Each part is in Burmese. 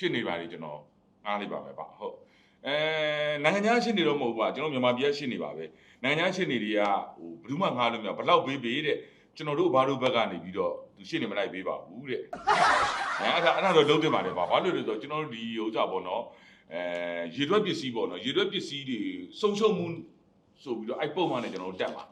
ရှင်းနေပါလေကျွန်တော်ငားလိုက်ပါမယ်ပါဟုတ်အဲနိုင်ငံခြားရှင်းနေတော့မဟုတ်ပါကျွန်တော်မြန်မာပြည်ရှင်းနေပါပဲနိုင်ငံခြားရှင်းနေတွေကဟိုဘယ်သူမှငားလို့မရဘလောက်ဘေးဘေးတဲ့ကျွန်တော်တို့ဘာလို့ဘက်ကနေပြီးတော့သူရှင်းနေမလိုက်ပေးပါဘူးတဲ့အဲအဲ့ဒါအဲ့ဒါတော့လုံးတင်ပါတယ်ပါဘာလို့လဲဆိုတော့ကျွန်တော်တို့ဒီဥစ္စာပေါ့နော်အဲရေတွက်ပစ္စည်းပေါ့နော်ရေတွက်ပစ္စည်းတွေဆုံးရှုံးမှုဆိုပြီးတော့အဲ့ပုံမှန်နဲ့ကျွန်တော်တို့တက်ပါ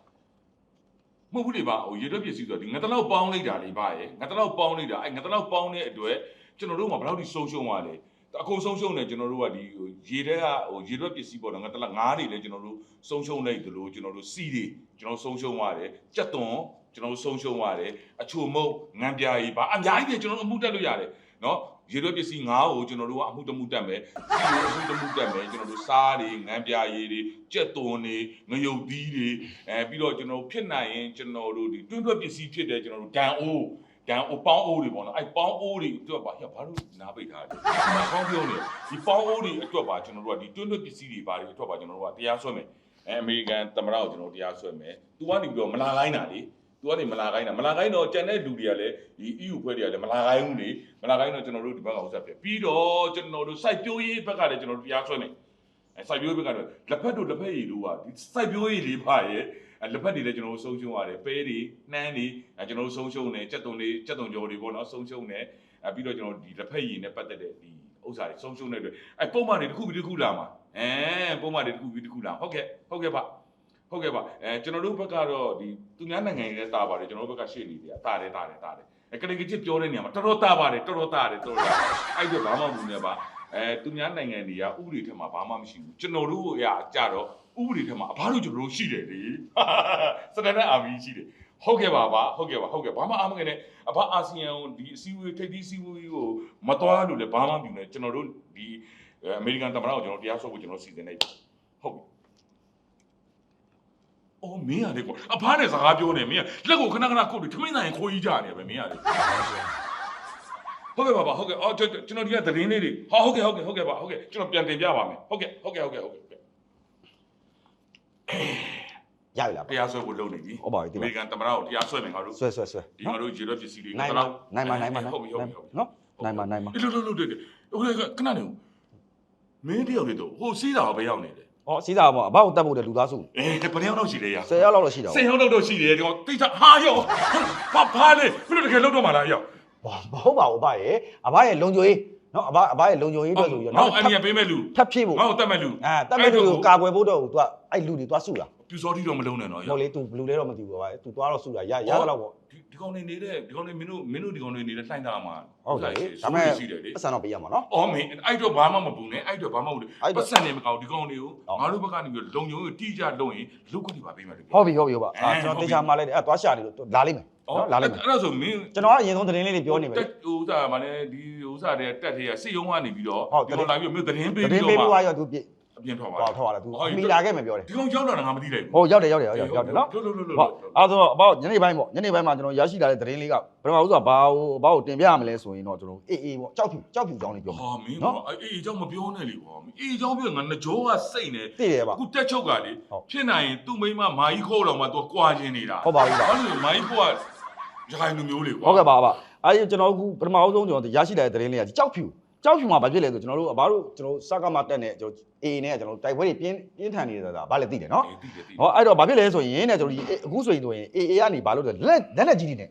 မဟုတ်ဘူးလေပါဟိုရေတွက်ပစ္စည်းဆိုတော့ဒီငါတလောက်ပေါင်းလိုက်တာလေပါရဲ့ငါတလောက်ပေါင်းလိုက်တာအဲငါတလောက်ပေါင်းတဲ့အတွက် ကျွန်တော်တို့ကဘယ်လောက်ထိဆုံးရှုံးသွားလဲအကုန်ဆုံးရှုံးတယ်ကျွန်တော်တို့ကဒီဟိုရေထဲကဟိုရေတွက်ပစ္စည်းပေါ့နော်ငါတလောက်ငါးတွေလည်းကျွန်တော်တို့ဆုံးရှုံးလိုက်သလိုကျွန်တော်တို့စီတွေကျွန်တော်ဆုံးရှုံးသွားတယ်ကြက်သွန်ကျွန်တော်တို့ဆုံးရှုံးသွားတယ်အချိုမုတ်ငံပြားကြီးပါအများကြီးပဲကျွန်တော်တို့အမှုတက်လို့ရတယ်နော်ရေတွက်ပစ္စည်းငါးကိုကျွန်တော်တို့ကအမှုတမှုတက်မယ်စီကိုအမှုတမှုတက်မယ်ကျွန်တော်တို့စားတွေငံပြားရည်တွေကြက်သွန်တွေငရုတ်သီးတွေအဲပြီးတော့ကျွန်တော်တို့ဖြစ်နိုင်ရင်ကျွန်တော်တို့ဒီတွင်းတွက်ပစ္စည်းဖြစ်တဲ့ကျွန်တော်တို့ဒန်အိုး ဒန်အိုးပေါင်းအိုးတွေပေါ့နော်အဲပေါင်းအိုးတွေအတွက်ပါဟဲ့ဘာလို့နားပိတ်ထားလဲဒီမှာကောင်းပြောနေဒီပေါင်းအိုးတွေအတွက်ပါကျွန်တော်တို့ကဒီတွင်းတွက်ပစ္စည်းတွေဘာတွေအတွက်ပါကျွန်တော်တို့ကတရားစွဲမယ်အဲအမေရိကန်သမ္မတကိုကျွန်တော်တို့တရားစွဲမယ်သူကနေပြီးတော့မလာခိုင်းတာလေသူကနေမလာခိုင်းတာမလာခိုင်းတော့ကြံတဲ့လူတွေကလည်းဒီ EU ဖွဲ့တွေကလည်းမလာခိုင်းဘူးလေမလာခိုင်းတော့ကျွန်တော်တို့ဒီဘက်ကဥစ္စာပြပြီးတော့ကျွန်တော်တို့စိုက်ပျိုးရေးဘက်ကလည်းကျွန်တော်တို့တရားစွဲမယ်အဲစိုက်ပျိုးရေးဘက်ကတော့လက်ဖက်တို့လက်ဖက်ရည်တို့ကဒီစိုက်ပျိုးရေးလေးပါရဲ့အဲ လက်ဖက်တွေလည်းကျွန်တော်တို့ဆုံးရှုံးရတယ်ပဲတွေနှမ်းတွေအဲကျွန်တော်တို့ဆုံးရှုံးတယ်ကြက်သွန်တွေကြက်သွန်ကြော်တွေပေါ့နော်ဆုံးရှုံးတယ်အဲပြီးတော့ကျွန်တော်တို့ဒီလက်ဖက်ရည်နဲ့ပတ်သက်တဲ့ဒီဥစ္စာတွေဆုံးရှုံးတဲ့အတွက်အဲပုံမှန်တွေတစ်ခုပြီးတစ်ခုလာမှာအဲပုံမှန်တွေတစ်ခုပြီးတစ်ခုလာဟုတ်ကဲ့ဟုတ်ကဲ့ပါဟုတ်ကဲ့ပါအဲကျွန်တော်တို့ဘက်ကတော့ဒီသူများနိုင်ငံရဲ့တာပါတယ်ကျွန်တော်တို့ဘက်ကရှေ့နေတယ်တာတယ်တာတယ်တာတယ်အဲကလေးကချစ်ပြောတဲ့နေရာမှာတော်တော်တာပါတယ်တော်တော်တာတယ်တော်တော်တာအဲ့ဒီဘာမှမဘူးနဲ့ပါ အဲသူများနိုင်ငံတွေကဥပဒေထက်မှာဘာမှမရှိဘူးကျွန်တော်တို့ရာကြတော့ဥပဒေထက်မှာအဘာလို့ကျွန်တော်တို့ရှိတယ်လေစတန်ဒတ်အာမီရှိတယ်ဟုတ်ကဲ့ပါပါဟုတ်ကဲ့ပါဟုတ်ကဲ့ဘာမှအားမငယ်နဲ့အဘအာဆီယံကိုဒီအစည်းအဝေးထိပ်သီးအစည်းအဝေးကိုမတော်လို့လည်းဘာမှမပြုနဲ့ကျွန်တော်တို့ဒီအမေရိကန်သမ္မတကိုကျွန်တော်တရားစွဲဖို့ကျွန်တော်စီစဉ်နေပြီဟုတ်ပြီအော်မင်းရတယ်ကွာအဖားနဲ့စကားပြောနေမင်းကလက်ကိုခဏခဏခုတ်ပြီးထမင်းဆိုင်ခိုးကြီးကြနေပဲမင်းရတယ် ဟုတ်ကဲ့ပါပါဟုတ်ကဲ့အော်ကျွန်တော်ဒီကသတင်းလေးတွေဟာဟုတ်ကဲ့ဟုတ်ကဲ့ဟုတ်ကဲ့ပါဟုတ်ကဲ့ကျွန်တော်ပြန်တင်ပြပါမယ်ဟုတ်ကဲ့ဟုတ်ကဲ့ဟုတ်ကဲ့ဟုတ်ကဲ့ရပြီလားတရားစွဲဖို့လုပ်နေပြီဟုတ်ပါပြီဒီအမှာမေရိကန်သမ္မတကိုတရားစွဲမယ်ငါတို့ဆွဲဆွဲဆွဲဒီငါတို့ရေရွက်ပစ္စည်းတွေနိုင်ပါနိုင်ပါနိုင်ပါဟုတ်ပြီဟုတ်ပြီဟုတ်ပြီနော်နိုင်ပါနိုင်ပါအေးလို့လို့လို့တဲ့ဟိုကခဏနေမင်းတယောက်လေတော့ဟိုစီးတာဘယ်ရောက်နေလဲဩစီးစားပါအဘောက်တက်ဖို့တဲ့လူသားစုအဲဘယ်ယောက်တော့ရှိလဲရ10ရောက်လောက်တော့ရှိတော့ဆယ်ယောက်တော့ရှိတယ်ဒီကောင်တိတ်ချဟာယောဘာဘာလေဘယ်လိုတကယ်လောက်တော့မှလားယော ဘာမဟုတ်ပါဘူးအဘရဲ့အဘရဲ့လုံခြုံရေးနော်အဘအဘရဲ့လုံခြုံရေးအတွက်ဆိုပြီးငါ့အန်ဒီရပေးမဲ့လူထပ်ဖြည့်ဖို့ငါ့ကိုတတ်မဲ့လူအဲတက်မဲ့လူကိုကာကွယ်ဖို့တော့သူကအဲ့လူတွေသွားစုတာပြူစောတိတော့မလုံးနဲ့နော်မယောဟုတ်လေ तू ဘလူးလဲတော့မသိဘူးပါသူသွားတော့စုတာရရတော့ပေါ့ဒီဒီကောင်နေနေတဲ့ဒီကောင်နေမင်းတို့မင်းတို့ဒီကောင်နေနေတဲ့လှိုင်းသားမှာဟုတ်တယ်ဒါဒါပေမဲ့မဲ့ရှိတယ်လေပတ်စံတော့ပေးရမှာနော်အော်မင်းအဲ့တော့ဘာမှမပူနဲ့အဲ့တော့ဘာမှမပူနဲ့အဲ့တော့ပတ်စံနေမကောင်းဒီကောင်တွေကိုဟုတ်ငါတို့ဘက်ကနေပြီးလုံယုံကိုတိကျလုံရင်လုတ်ကွက်တွေပါပေးမယ်လို့ဟုတ်ပြီဟုတ်ပြီဟုတ်ပါအဲအာကျွန်ဟုတ်ပြီတော်တေချာမှလိုက်တယ်အဲသွားရှာနေလို့လာလိမ့်မယ် နော်လာလိုက်မယ်အဲ့ဒါဆိုမင်းကျွန်တော်ကအရင်ဆုံးသတင်းလေးတွေပြောနေမယ်ဟိုဥစားမှာလည်းဒီဥစားတွေတက်သေးရစစ်ရုံးကနေပြီးတော့ဒီလိုလာပြီးတော့မြို့သတင်းပေးပြီးတော့သတင်းပေးပြီးသွားရောသူအပြင်ထွက်ပါဟုတ်ထွက်ပါလား तू မိလာခဲ့မယ်ပြောတယ်ဒီကောင်ရောက်လာတာငါမသိလိုက်ဘူးဟုတ်ရောက်တယ်ရောက်တယ်ရောက်တယ်ရောက်တယ်နော်လို့လို့လို့ဟုတ်အဲ့တော့အပေါ့ညနေပိုင်းပေါ့ညနေပိုင်းမှာကျွန်တော်ရရှိလာတဲ့သတင်းလေးကပထမဦးစွာဘာဟိုဘာကိုတင်ပြရမလဲဆိုရင်တော့ကျွန်တော်အေးအေးပေါ့ကြောက်ဖြူကြောက်ဖြူကြောင်းလေးပြောမှာဟာမင်းပေါ့အေးအေးကြောင်းမပြောနဲ့လေပေါ့အေးကြောင်းပြောငါနှကြောကစိတ်နေတည်တယ်ပါအခုတက်ချုပ်ကလေဖြစ်နိုင်ရင်သူ့မိမမာကြီးခိုးတော်မှာ तू ကွာခြင်းနေတာဟုတ်ပါပြီပါဘာလို့မာကြီးခိုးက ရခိုင်လူမျိုးလေကွာဟုတ်ကဲ့ပါပါအဲဒီကျွန်တော်အခုပထမဦးဆုံးကျွန်တော်ရရှိလာတဲ့သတင်းလေးကကြောက်ဖြူကြောက်ဖြူမှာဘာဖြစ်လဲဆိုကျွန်တော်တို့ဘာလို့ကျွန်တော်စကားမတက်နဲ့ကျွန်တော်အေးနဲ့ကျွန်တော်တိုက်ပွဲတွေပြင်းပြင်းထန်နေတာဘာလဲသိတယ်နော်အေးတိတယ်တိတယ်ဟောအဲ့တော့ဘာဖြစ်လဲဆိုရင်တဲ့ကျွန်တော်ဒီအခုဆိုရင်ဆိုရင် AA ကနေဘာလို့လဲလက်လက်လက်ကြီးတွေနဲ့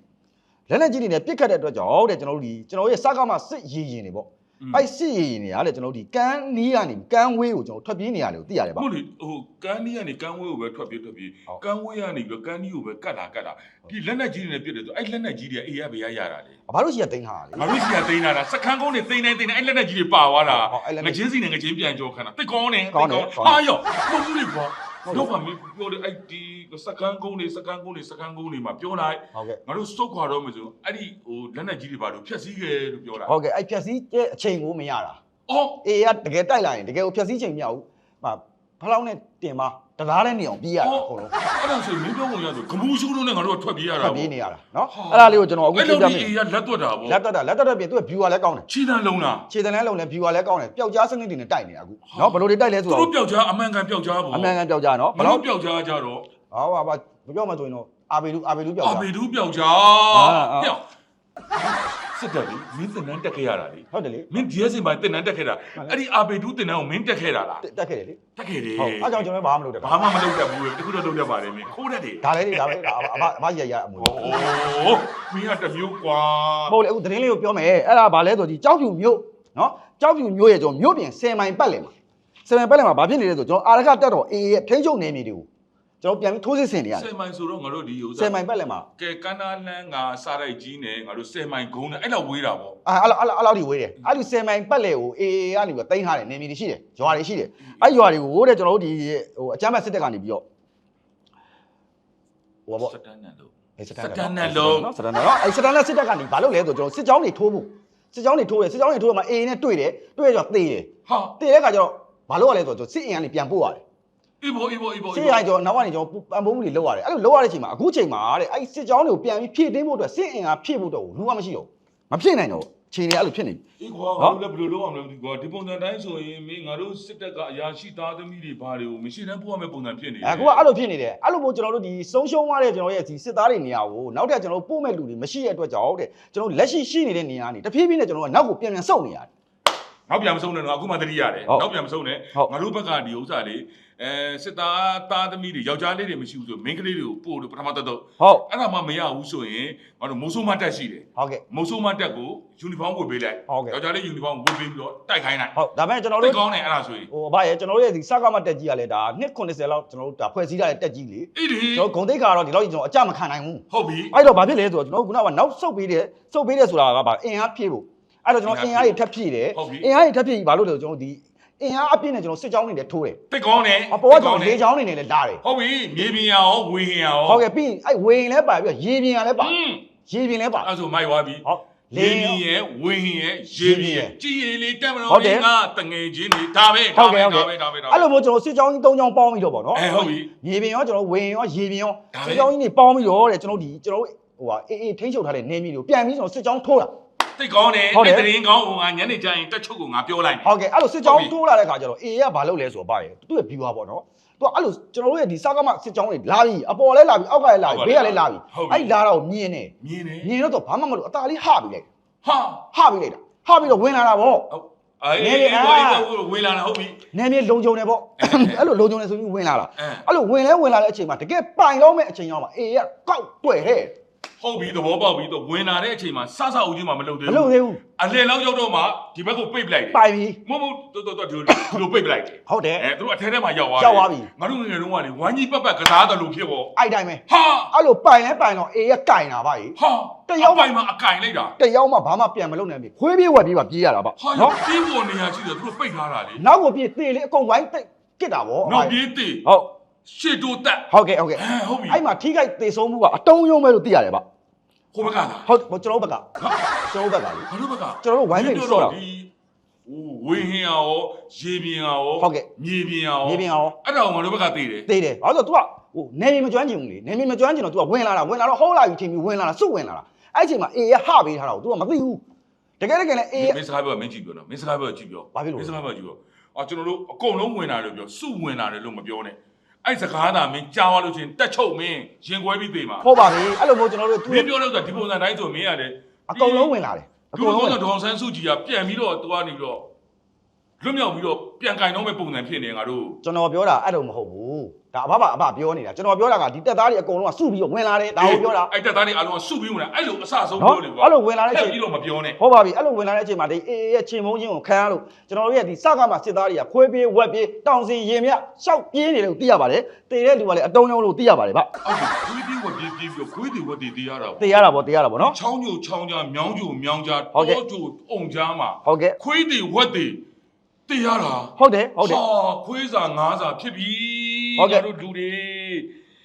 လက်လက်ကြီးတွေနဲ့ပြစ်ခတ်တဲ့အတွက်ကြောင့်တဲ့ကျွန်တော်တို့ဒီကျွန်တော်ရဲ့စကားမစစ်ရည်ရင်တွေပေါ့ အဲ့စစ်ရည်ရင်တွေကလေကျွန်တော်တို့ဒီကန်းနီးကနေကန်းဝေးကိုကျွန်တော်ထွက်ပြေးနေရတယ်ကိုသိရတယ်ပါဟုတ်လေဟိုကန်းနီးကနေကန်းဝေးကိုပဲထွက်ပြေးထွက်ပြေးဟုတ်ကန်းဝေးကနေပြီးတော့ကန်းနီးကိုပဲကတ်တာကတ်တာဒီလက်နဲ့ကြီးတွေနဲ့ပြစ်တယ်ဆိုအဲ့လက်နဲ့ကြီးတွေကအေးရဘေးရရတာလေဘာလို့ရှိရတိန်းထားတာလဲငါတို့စီကတိန်းလာတာစခန်းကုန်းနေတိန်းနေတိန်းနေအဲ့လက်နဲ့ကြီးတွေပါသွားတာဟုတ်အဲ့လက်နဲ့ငချင်းစီနဲ့ငချင်းပြန်ကြောခဏတိတ်ကောင်းနေကောင်းတယ်ကောင်းတယ်ဟာယောမဟုတ်ဘူးလေကွာဟု တ်တယ်တော့ကမင်းပြောတယ်အဲ့ဒီစခန်းကုန်းနေစခန်းကုန်းနေစခန်းကုန်းနေမှာပြောလိုက်ဟုတ်ကဲ့ငါတို့စုတ်ခွာတော့မယ်ဆိုအဲ့ဒီဟိုလက်နဲ့ကြီးတွေပါလို့ဖြက်စီးခဲ့လို့ပြောတာဟုတ်ကဲ့အဲ့ဖြက်စီးတဲ့အချိန်ကိုမရတာအော် AA ကတကယ်တိုက်လာရင်တကယ်ကိုဖြက်စီးချိန်မရဘူးဟာ ဖလောက်နဲ့တင်ပါတရားနဲ့နေအောင်ပြေးရတာအကုန်လုံးအဲ့ဒါဆိုရင်မင်းပြောကုန်ရဆိုဂမူးရှူးလို့နဲ့ငါတို့ကထွက်ပြေးရတာထွက်ပြေးနေရတာနော်အဲ့ဒါလေးကိုကျွန်တော်အခုအဲ့ပြလိုပြဒီမယ်အေးရလက်တွက်တာပေါ့လက်တက်တာလက်တက်တဲ့ပြင်သူက view ကလည်းကောင်းတယ်ခြေတန်းလုံးလားခြေတန်းလည်းလုံးလည်း view ကလည်းကောင်းတယ်ပျောက်ကြားစနစ်တွေနဲ့တိုက်နေတာအခုနော်ဘယ်လိုတွေတိုက်လဲဆိုသူတော့တို့ပျောက်ကြားအမှန်ကန်ပျောက်ကြားပေါ့အမှန်ကန်ပျောက်ကြားနော်ဘလို့ပျောက်ကြားကြတော့ဟောပါပါမပြောမှဆိုရင်တော့အာဘေလူအာဘေလူပြောက်အာတာဘေဒူးပြောက်ချာအာအာဟဲ့ စစ်တပ်လေမင်းတင်နန်းတက်ခဲ့ရတာလေဟုတ်တယ်လေမင်းဒီရက်စင်ပိုင်းတင်နန်းတက်ခဲ့တာအဲ့ဒီအာပေတူးတင်နန်းကိုမင်းတက်ခဲ့တာလားတက်ခဲ့တယ်လေတက်ခဲ့တယ်ဟုတ်အဲ့ကြောင့်ကျွန်တော်ဘာမှမလုပ်တယ်ဘာမှမလုပ်တတ်ဘူးလေတခုတော့လုပ်တတ်ပါတယ်မင်းခိုးတတ်တယ်ဒါလည်းဒါလည်းအမအမရရအမူဟိုးမင်းကတမျိုးကွာမဟုတ်လေအခုသတင်းလေးကိုပြောမယ်အဲ့ဒါဘာလဲဆိုကြည့်ကြောက်ဖြူမျိုးနော်ကြောက်ဖြူမျိုးရဲ့ကျွန်တော်မြို့ပြင်10မိုင်ပတ်လည်မှာ10မိုင်ပတ်လည်မှာဘာဖြစ်နေလဲဆိုကျွန်တော်အာရခတက်တော်အေရဲ့ထိန်းချုပ်နေမြေတွေကို ကျွန်တော်ပြန်ပြီးထိုးစစ်ဆင်နေရတယ်ဆယ်မိုင်ဆိုတော့ငါတို့ဒီဥစ္စာ10မိုင်ပတ်လည်မှာကဲကန္နာလန်းကစားရိုက်ကြီးနဲ့ငါတို့ဆယ်မိုင်ဂုံးနဲ့အဲ့လောက်ဝေးတာပေါ့အာအဲ့လိုအဲ့လိုအဲ့လိုဒီဝေးတယ်အဲ့ဒီ10မိုင်ပတ်လည်ကိုအေးကနေပြီးတင်ထားတယ်နေမြေတွေရှိတယ်ရွာတွေရှိတယ်အဲ့ရွာတွေကိုတဲ့ကျွန်တော်တို့ဒီဟိုအကြမ်းဖက်စစ်တပ်ကနေပြီးတော့ဟိုပါပေါ့စတန်နဲ့လို့အဲ့စစတန်နဲ့လုံးနော်စတန်နဲ့နော်အဲ့စတန်နဲ့စစ်တပ်ကနေဘာလုပ်လဲဆိုကျွန်တော်စစ်ကြောင်းတွေထိုးဖို့စစ်ကြောင်းတွေထိုးတယ်စစ်ကြောင်းတွေထိုးရမှာအေးနဲ့တွေ့တယ်တွေ့ရကျတော့သေတယ်ဟာတည်တဲ့ခါကျတော့မလုပ်ရလဲဆိုတော့စစ်အင်အားနေပြန်ပို့ရတယ် အေးဘောအေးဘောအေးဘောစစ်အင်အားကျွန်တော်နောက်ကနေကျွန်တော်ပံပိုးမှုတွေလုပ်ရတယ်အဲ့လိုလုပ်ရတဲ့အချိန်မှာအခုချိန်မှာတဲ့အဲ့စစ်ကြောင်းတွေကိုပြန်ပြီးဖြည့်တင်းဖို့အတွက်စစ်အင်အားဖြည့်ဖို့တော့လူကမရှိတော့မဖြည့်နိုင်တော့ချိန်တွေအဲ့လိုဖြစ်နေပြီအေးကွာငါတို့လည်းဘယ်လိုလုပ်အောင်လဲမသိဘူးကွာဒီပုံစံတိုင်းဆိုရင်မင်းငါတို့စစ်တပ်ကအရာရှိသားသမီးတွေဘာတွေကိုမရှိတမ်းပို့ရမယ့်ပုံစံဖြစ်နေတယ်အခုကအဲ့လိုဖြစ်နေတယ်အဲ့လိုမျိုးကျွန်တော်တို့ဒီဆုံးရှုံးသွားတဲ့ကျွန်တော်ရဲ့ဒီစစ်သားတွေနေရာကိုနောက်ထပ်ကျွန်တော်တို့ပို့မဲ့လူတွေမရှိတဲ့အတွက်ကြောင့်တဲ့ကျွန်တော်လက်ရှိရှိနေတဲ့နေရာကနေတဖြည်းဖြည်းနဲ့ကျွန်တော်ကနောက်ကိုပြန်ပြန်ဆုတ်နေရတယ်နောက်ပြန်မဆုံးနဲ့တော့အခုမှတတိရတယ်ဟုတ်နောက်ပြန်မဆုံးနဲ့ဟုတ်ငါတို့ဘက်ကဒီဥစ္စာလေး အဲစစ်သားသားသမီးတွေယောက်ျားလေးတွေမရှိဘူးဆိုမိန်းကလေးတွေကိုပို့လို့ပထမတက်တော့ဟုတ်အဲ့ဒါမှမရဘူးဆိုရင်ငါတို့မိုးဆိုးမတက်ရှိတယ်ဟုတ်ကဲ့မိုးဆိုးမတက်ကိုယူနီဖောင်းဝတ်ပေးလိုက်ဟုတ်ကဲ့ယောက်ျားလေးယူနီဖောင်းဝတ်ပေးပြီးတော့တိုက်ခိုင်းလိုက်ဟုတ်ဒါပေမဲ့ကျွန်တော်တိတို့တ်ကောင်းတယ်အဲ့ဒါဆိုရင်ဟိုအဘရဲ့ကျွန်တော်တို့ရဲ့ဒီစကားမတက်ကြီးကလည်းဒါနှစ်90လောက်ကျွန်တော်တို့ဒါဖွဲ့စည်းရတဲ့တက်ကြီးလေအေးဒီကျွန်တော်ဂုံတိတ်ခါတော့ဒီလောက်ကြီးကျွန်တော်အကြမခံနိုင်ဘူးဟုတ်ပြီအဲ့တော့ဘာဖြစ်လဲဆိုတော့ကျွန်တော်ကခုနကနောက်ဆုတ်ပေးတယ်ဆုတ်ပေးတယ်ဆိုတာကဘာအင်အားဖြည့်ဖို့အဲ့တော့ကျွန်တော်အင်အားတွေထပ်ဖြည့်တယ်ဟုတ်ပြီအင်အားတွေထပ်ဖြည့်ပြီးဘာလို့လဲဆိုတော့ကျွန်တော်ဒီ အင်အားအပြည့်နဲ့ကျွန်တော်စစ်ကြောင်းတွေနဲ့ထိုးတယ်တိတ်ကောင်းတယ်အပေါ်ကကျွန်တော်လေကြောင်းတွေနဲ့လည်းလာတယ်ဟုတ်ပြီမြေပြင်ရအောင်ဝေဟင်ရအောင်ဟုတ်ကဲ့ပြီးရင်အဲ့ဝေရင်လည်းပါပြီးတော့ရေပြင်ကလည်းပါอืมရေပြင်လည်းပါအဲ့ဆိုမိုက်သွားပြီဟုတ်လေလေမြင်ရဲ့ဝင်းဟင်ရဲ့ရေမြင်ရဲ့ကြည်ရည်လေးတက်မလို့ဟုတ်တယ်ကတငယ်ချင်းတွေဒါပဲဟုဒါတ်ကဲ့ပဲဟုတ်ကဲ့ဒါပဲဒါပဲဒါပဲအဲ့လိုမျိုးကျွန်တော်စစ်ကြောင်းကြီး၃ကြောင်းပေါင်းပြီးတော့ပေါ့နော်အဲဟုတ်ပြီရေပြင်ရောကျွန်တော်ဝေရင်ရောရေပြင်ရောဒါပဲစစ်ကြောင်းကြီးတွေပေါင်းပြီးတော့တဲ့ကျွန်တော်ဒီကျွန်တော်ဟိုဟာအေးအေးထိန်းချုပ်ထားတဲ့နေမြေတွေကိုပြန်ပြီးကျွန်တော်စစ်ကြောင်းထိုးတာ တိတ်ကောင်းတယ်ဟုတ်တယ်ဒီသတင်းကောင်းဟိုငါညနေကျရင်တက်ချုပ်ကိုငါပြောလိုက်မယ် ဟုတ်ကဲ့အဲ့လိုစစ်ကြောဟုတ်င်းပြီထိုးလာတဲ့ခါကျတော့အေးကဘာလုပ်လဲဆိုတော့ဗါရယ်သူ့ရဲ့ viewer ပေါ့နော်သူကအဲ့လိုကျွန်တော်တို့ရဲ့ဒီစကားမစစ်ကြောင်းတွေလာပြီအပေါ်လဲလာပြီအောက်ကလည်းလာပြီဘေးကလည်းလာပြီဟုတ်ပြီ အဲ့လာတော့မြင်နေမြင်တယ်မြင်တော့ဘာမှမလုပ်အตาလေးဟပြီးလိုက်ဟာဟပြီးလိုက်တာဟပြီးတော့ဝင်လာတာဗောဟုတ်အေးနေအေးလေအေးအာဘောအေးဘောဝေးလာတာဟုတ်ပြီနေမြေလုံခြုံနေဗောအဲ့လိုလုံခြုံနေဆိုပြီးဝင်လာတာအဲ အဲ့လိုဝင်လဲဝင်လာတဲ့အချိန်မှာတကယ်ပိုင်တော့မဲ့အချိန်ရောက်မှာအေးကကောက်တွေ့ဟဲ့ ဟုတ်ပြီသဘောပေါက်ပြီတော့ဝင်လာတဲ့အချိန်မှာစစအုပ်ကြီးမှမလုပ်သေးမဘူးလုပ်သေးဘူးအလယ်လောက်ရောက်တော့မှဒီဘက်ကိုပိတ်ပလိုက်တယ်ပိုင်ပြီမဟုတ်မဟုတ်တော်တော်တော်ဒီလိုဒီလိုပိတ်ပလိုက်တယ်ဟုတ်တယ်အဲသူတို့အထဲထဲမှာရောက်သွားရောက်သွားပြီငါတို့ငယ်ငယ်တုန်းကလေဝမ်းကြီးပတ်ပတ်ကစားတယ်လို့ဖြစ်ပေါ့အဲ့တိုင်းပဲဟာအဲ့လိုပိုင်လဲပိုင်တော့အေးကကင်တာဗါကြီးဟာတစ်ယောက်မှအပိုင်မှာအကင်လိုက်တာတယောက်မှဘာမှပြန်မလုပ်နိုင်ဘူးခွေးပြေးဝက်ပြေးပါပြေးရတာဗဟာနော်တီးပေါ်နေရရှိတယ်သူတို့ပိတ်ထားတာလေနောက်ကိုပြေးတေးလေးအကုန်ဝိုင်းတိတ်ကစ်တာဗောနောက်ပြေးတေးဟုတ် ရှေ့တိုးတက် ဟုတ်ကဲ့ဟုတ်ကဲ့ အဲဟုတ်ပြီ အဲ့မှာထိခိုက်သေဆုံးမှုကအတုံးယုံမဲ့လို့သိရတယ်ဗျ ဟိုဘက်ကလား ဟုတ်ကျွန်တော်တို့ဘက်က ဟာ ကျွန်တော်တို့ဘက်ကလေ ဘာလို့ဘက်က ကျွန်တော်တို့ဝိုင်းမိတ်ဆော့တာ ဒီဟိုဝင်းဟင်းရောရေပြင်ရော ဟုတ်ကဲ့ မြေပြင်ရော မြေပြင်ရော အဲ့ဒါကိုငါတို့ဘက်ကတေးတယ် သိတယ်ဘာလို့လဲဆိုတော့ तू ကဟိုနေမီမကျွမ်းကျင်ဘူးလေနေမီမကျွမ်းကျင်တော့ तू ကဝင်လာတာဝင်လာတော့ဟောလာပြီထင်ပြီးဝင်လာတာစုဝင်လာတာအဲ့အချိန်မှာအေးရဟပေးထားတာကို तू ကမသိဘူးတကယ်တကယ်လည်းအေး မင်းစကားပြောမင်းကြည့်ပြောနော်မင်းစကားပြောကြည့်ပြော ဘာဖြစ်လို့ မ လဲ င်းစကားပြောကြည့်ပြောအော်ကျွန်တော်တို့အကုန်လုံးဝင်လာတယ်ပြောစုဝင်လာတယ်လို့မပြောနဲ့ အဲ့စကားသာမင်းကြားသွားလို့ချင်းတက်ချုပ်မင်းရင်ခွဲပြီးသေးမှာဟုတ်ပါပြီအဲ့လိုမျိုးကျွန်တော်တို့ तू မင်းပြောလို့ဆိုတာဒီပုံစံတိုင်းဆိုမင်းရတယ်အကုန်လုံးဝင်လာတယ်အဒီကုန်လုံးလိုဝင်ဆိုဒေါန်ဆန်းစုကြည်ကပြန်ပြီးတော့သွားနေပြီးတော့ လွတ်မြောက်ပြီးတော့ပြန်ကင်တော့မဲ့ပုံစံဖြစ်နေငါတို့ကျွန်တော်ပြောတာအဲ့လိုမဟုတ်ဘူးဒါအဘဘာအဘပြောနေတာကျွန်တော်ပြောတာကဒီတက်သားတွေအကုန်လုံးကစုပြီးတော့ဝင်လာတယ်ဒါကိုပြောတာအဲ့တက်သားတွေအားလုံးကစုပြီးဝင်လာအဲ့လိုအဆအဆုံးနော်ပြောလေကွာအဲ့လိုဝင်လာတဲ့အချိန်ထပ်ပြီးတော့မပြောနဲ့ဟုတ်ပါပြီအဲ့လိုဝင်လာတဲ့အချိန်မှာဒီအေးရဲ့ချင်းမုံချင်းကိုခံရလို့ကျွန်တော်တို့ရဲ့ဒီစကားမှာစစ်သားတွေကခွေးပြေးဝက်ပြေးတောင်စင်ရင်မြရှောက်ပြေးနေတယ်လို့သိရပါတယ်တည်တဲ့လူကလည်းအတုံးရုံးလို့သိရပါတယ်ဗျဟုတ်ပြီခွေးတီးဝက်ပြေးပြေးပြီးတော့ခွေးတီဝက်တီးတရားတော့သိရတာပေါ့သိရတာပေါ့နော်ချောင်းကျိုချောင်းကြားမြောင်းကျိုမြောင်းကြားဟုတ်ကဲ့တောကျိုအုံကြားမှာဟုတ်ကဲ့ခွေးတီဝက်တီ တရားတာဟုတ်တယ်ဟုတ်တယ် ဟာခွေးစာငါးစာဖြစ်ပြီဟုတ်ကဲ့ ငါတို့လူတွေ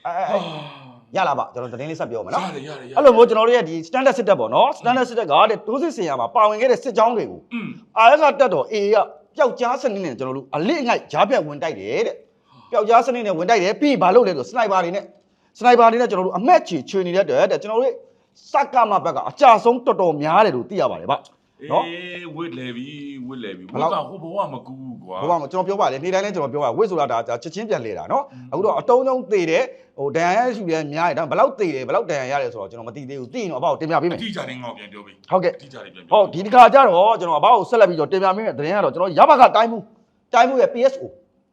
အဲအဲဟာရလာပါကျွန်တော်သတင်းလေးဆက်ပြောမယ်နော်ရတယ်ရတယ်ရအဲ့လိုမျိုးကျွန်တော်တို့ရဲ့ဒီ standard စစ်တပ်ပေါ့နော် standard စစ်တပ်ကတဲ့တိုးစစ်စင်ရမှာပါဝင်ခဲ့တဲ့စစ်ကြောင်းတွေကို อืม အာရကတက်တော်အေကပျောက်ကြားစနစ်နဲ့ကျွန်တော်တို့အလစ်ငိုက်ဂျားပြတ်ဝင်တိုက်တယ်တဲ့ပျောက်ကြားစနစ်နဲ့ဝင်တိုက်တယ်ပြီးရင်ဘာလုပ်လဲဆိုစနိုက်ပါတွေနဲ့စနိုက်ပါတွေနဲ့ကျွန်တော်တို့အမက်ချီချွေနေတဲ့အတွက်တဲ့ကျွန်တော်တို့စက်ကမဘက်ကအကြဆုံးတော်တော်များတယ်လို့သိရပါတယ်ဗျ နော်အေးဝစ်လေပြီဝစ်လေပြီဘဝယ်လောက်စ်ကဟိုဘဝမကူဘူးကွာဘုရားမကျွန်တော်ပြောပါလေနေ့တိုင်းလည်းကျွန်တော်ပြောပါဝစ်ဆိုတာဒါဒါချက်ချင်းပြန်လေတာနော်อืมအခုတော့အတုံးတုံးသေးတယ်ဟိုဒဏ်ရာရရှိတယ်များတယ်ဒါဘယ်လောက်သေးတယ်ဘယ်လောက်ဒဏ်ရာရတယ်ဆိုတော့ကျွန်တော်မသိသေးဘူးသိရင်တော့အဘောက်တင်ပြပေးမယ်အတိအကျလေးငေါ့ပြန်ပြောပြီဟုတ်ကဲ့အတိအကျလေးပြန်ပြောဟုတ်ဒီတစ်ခါကျတော့ကျွန်တော်အဘောက်ကိုဆက်လက်ပြီးတော့တင်ပြပေးမယ်သတင်းကတော့ကျွန်တော်ရဘကတိုင်းမှုတိုင်းမှုရဲ့ PSO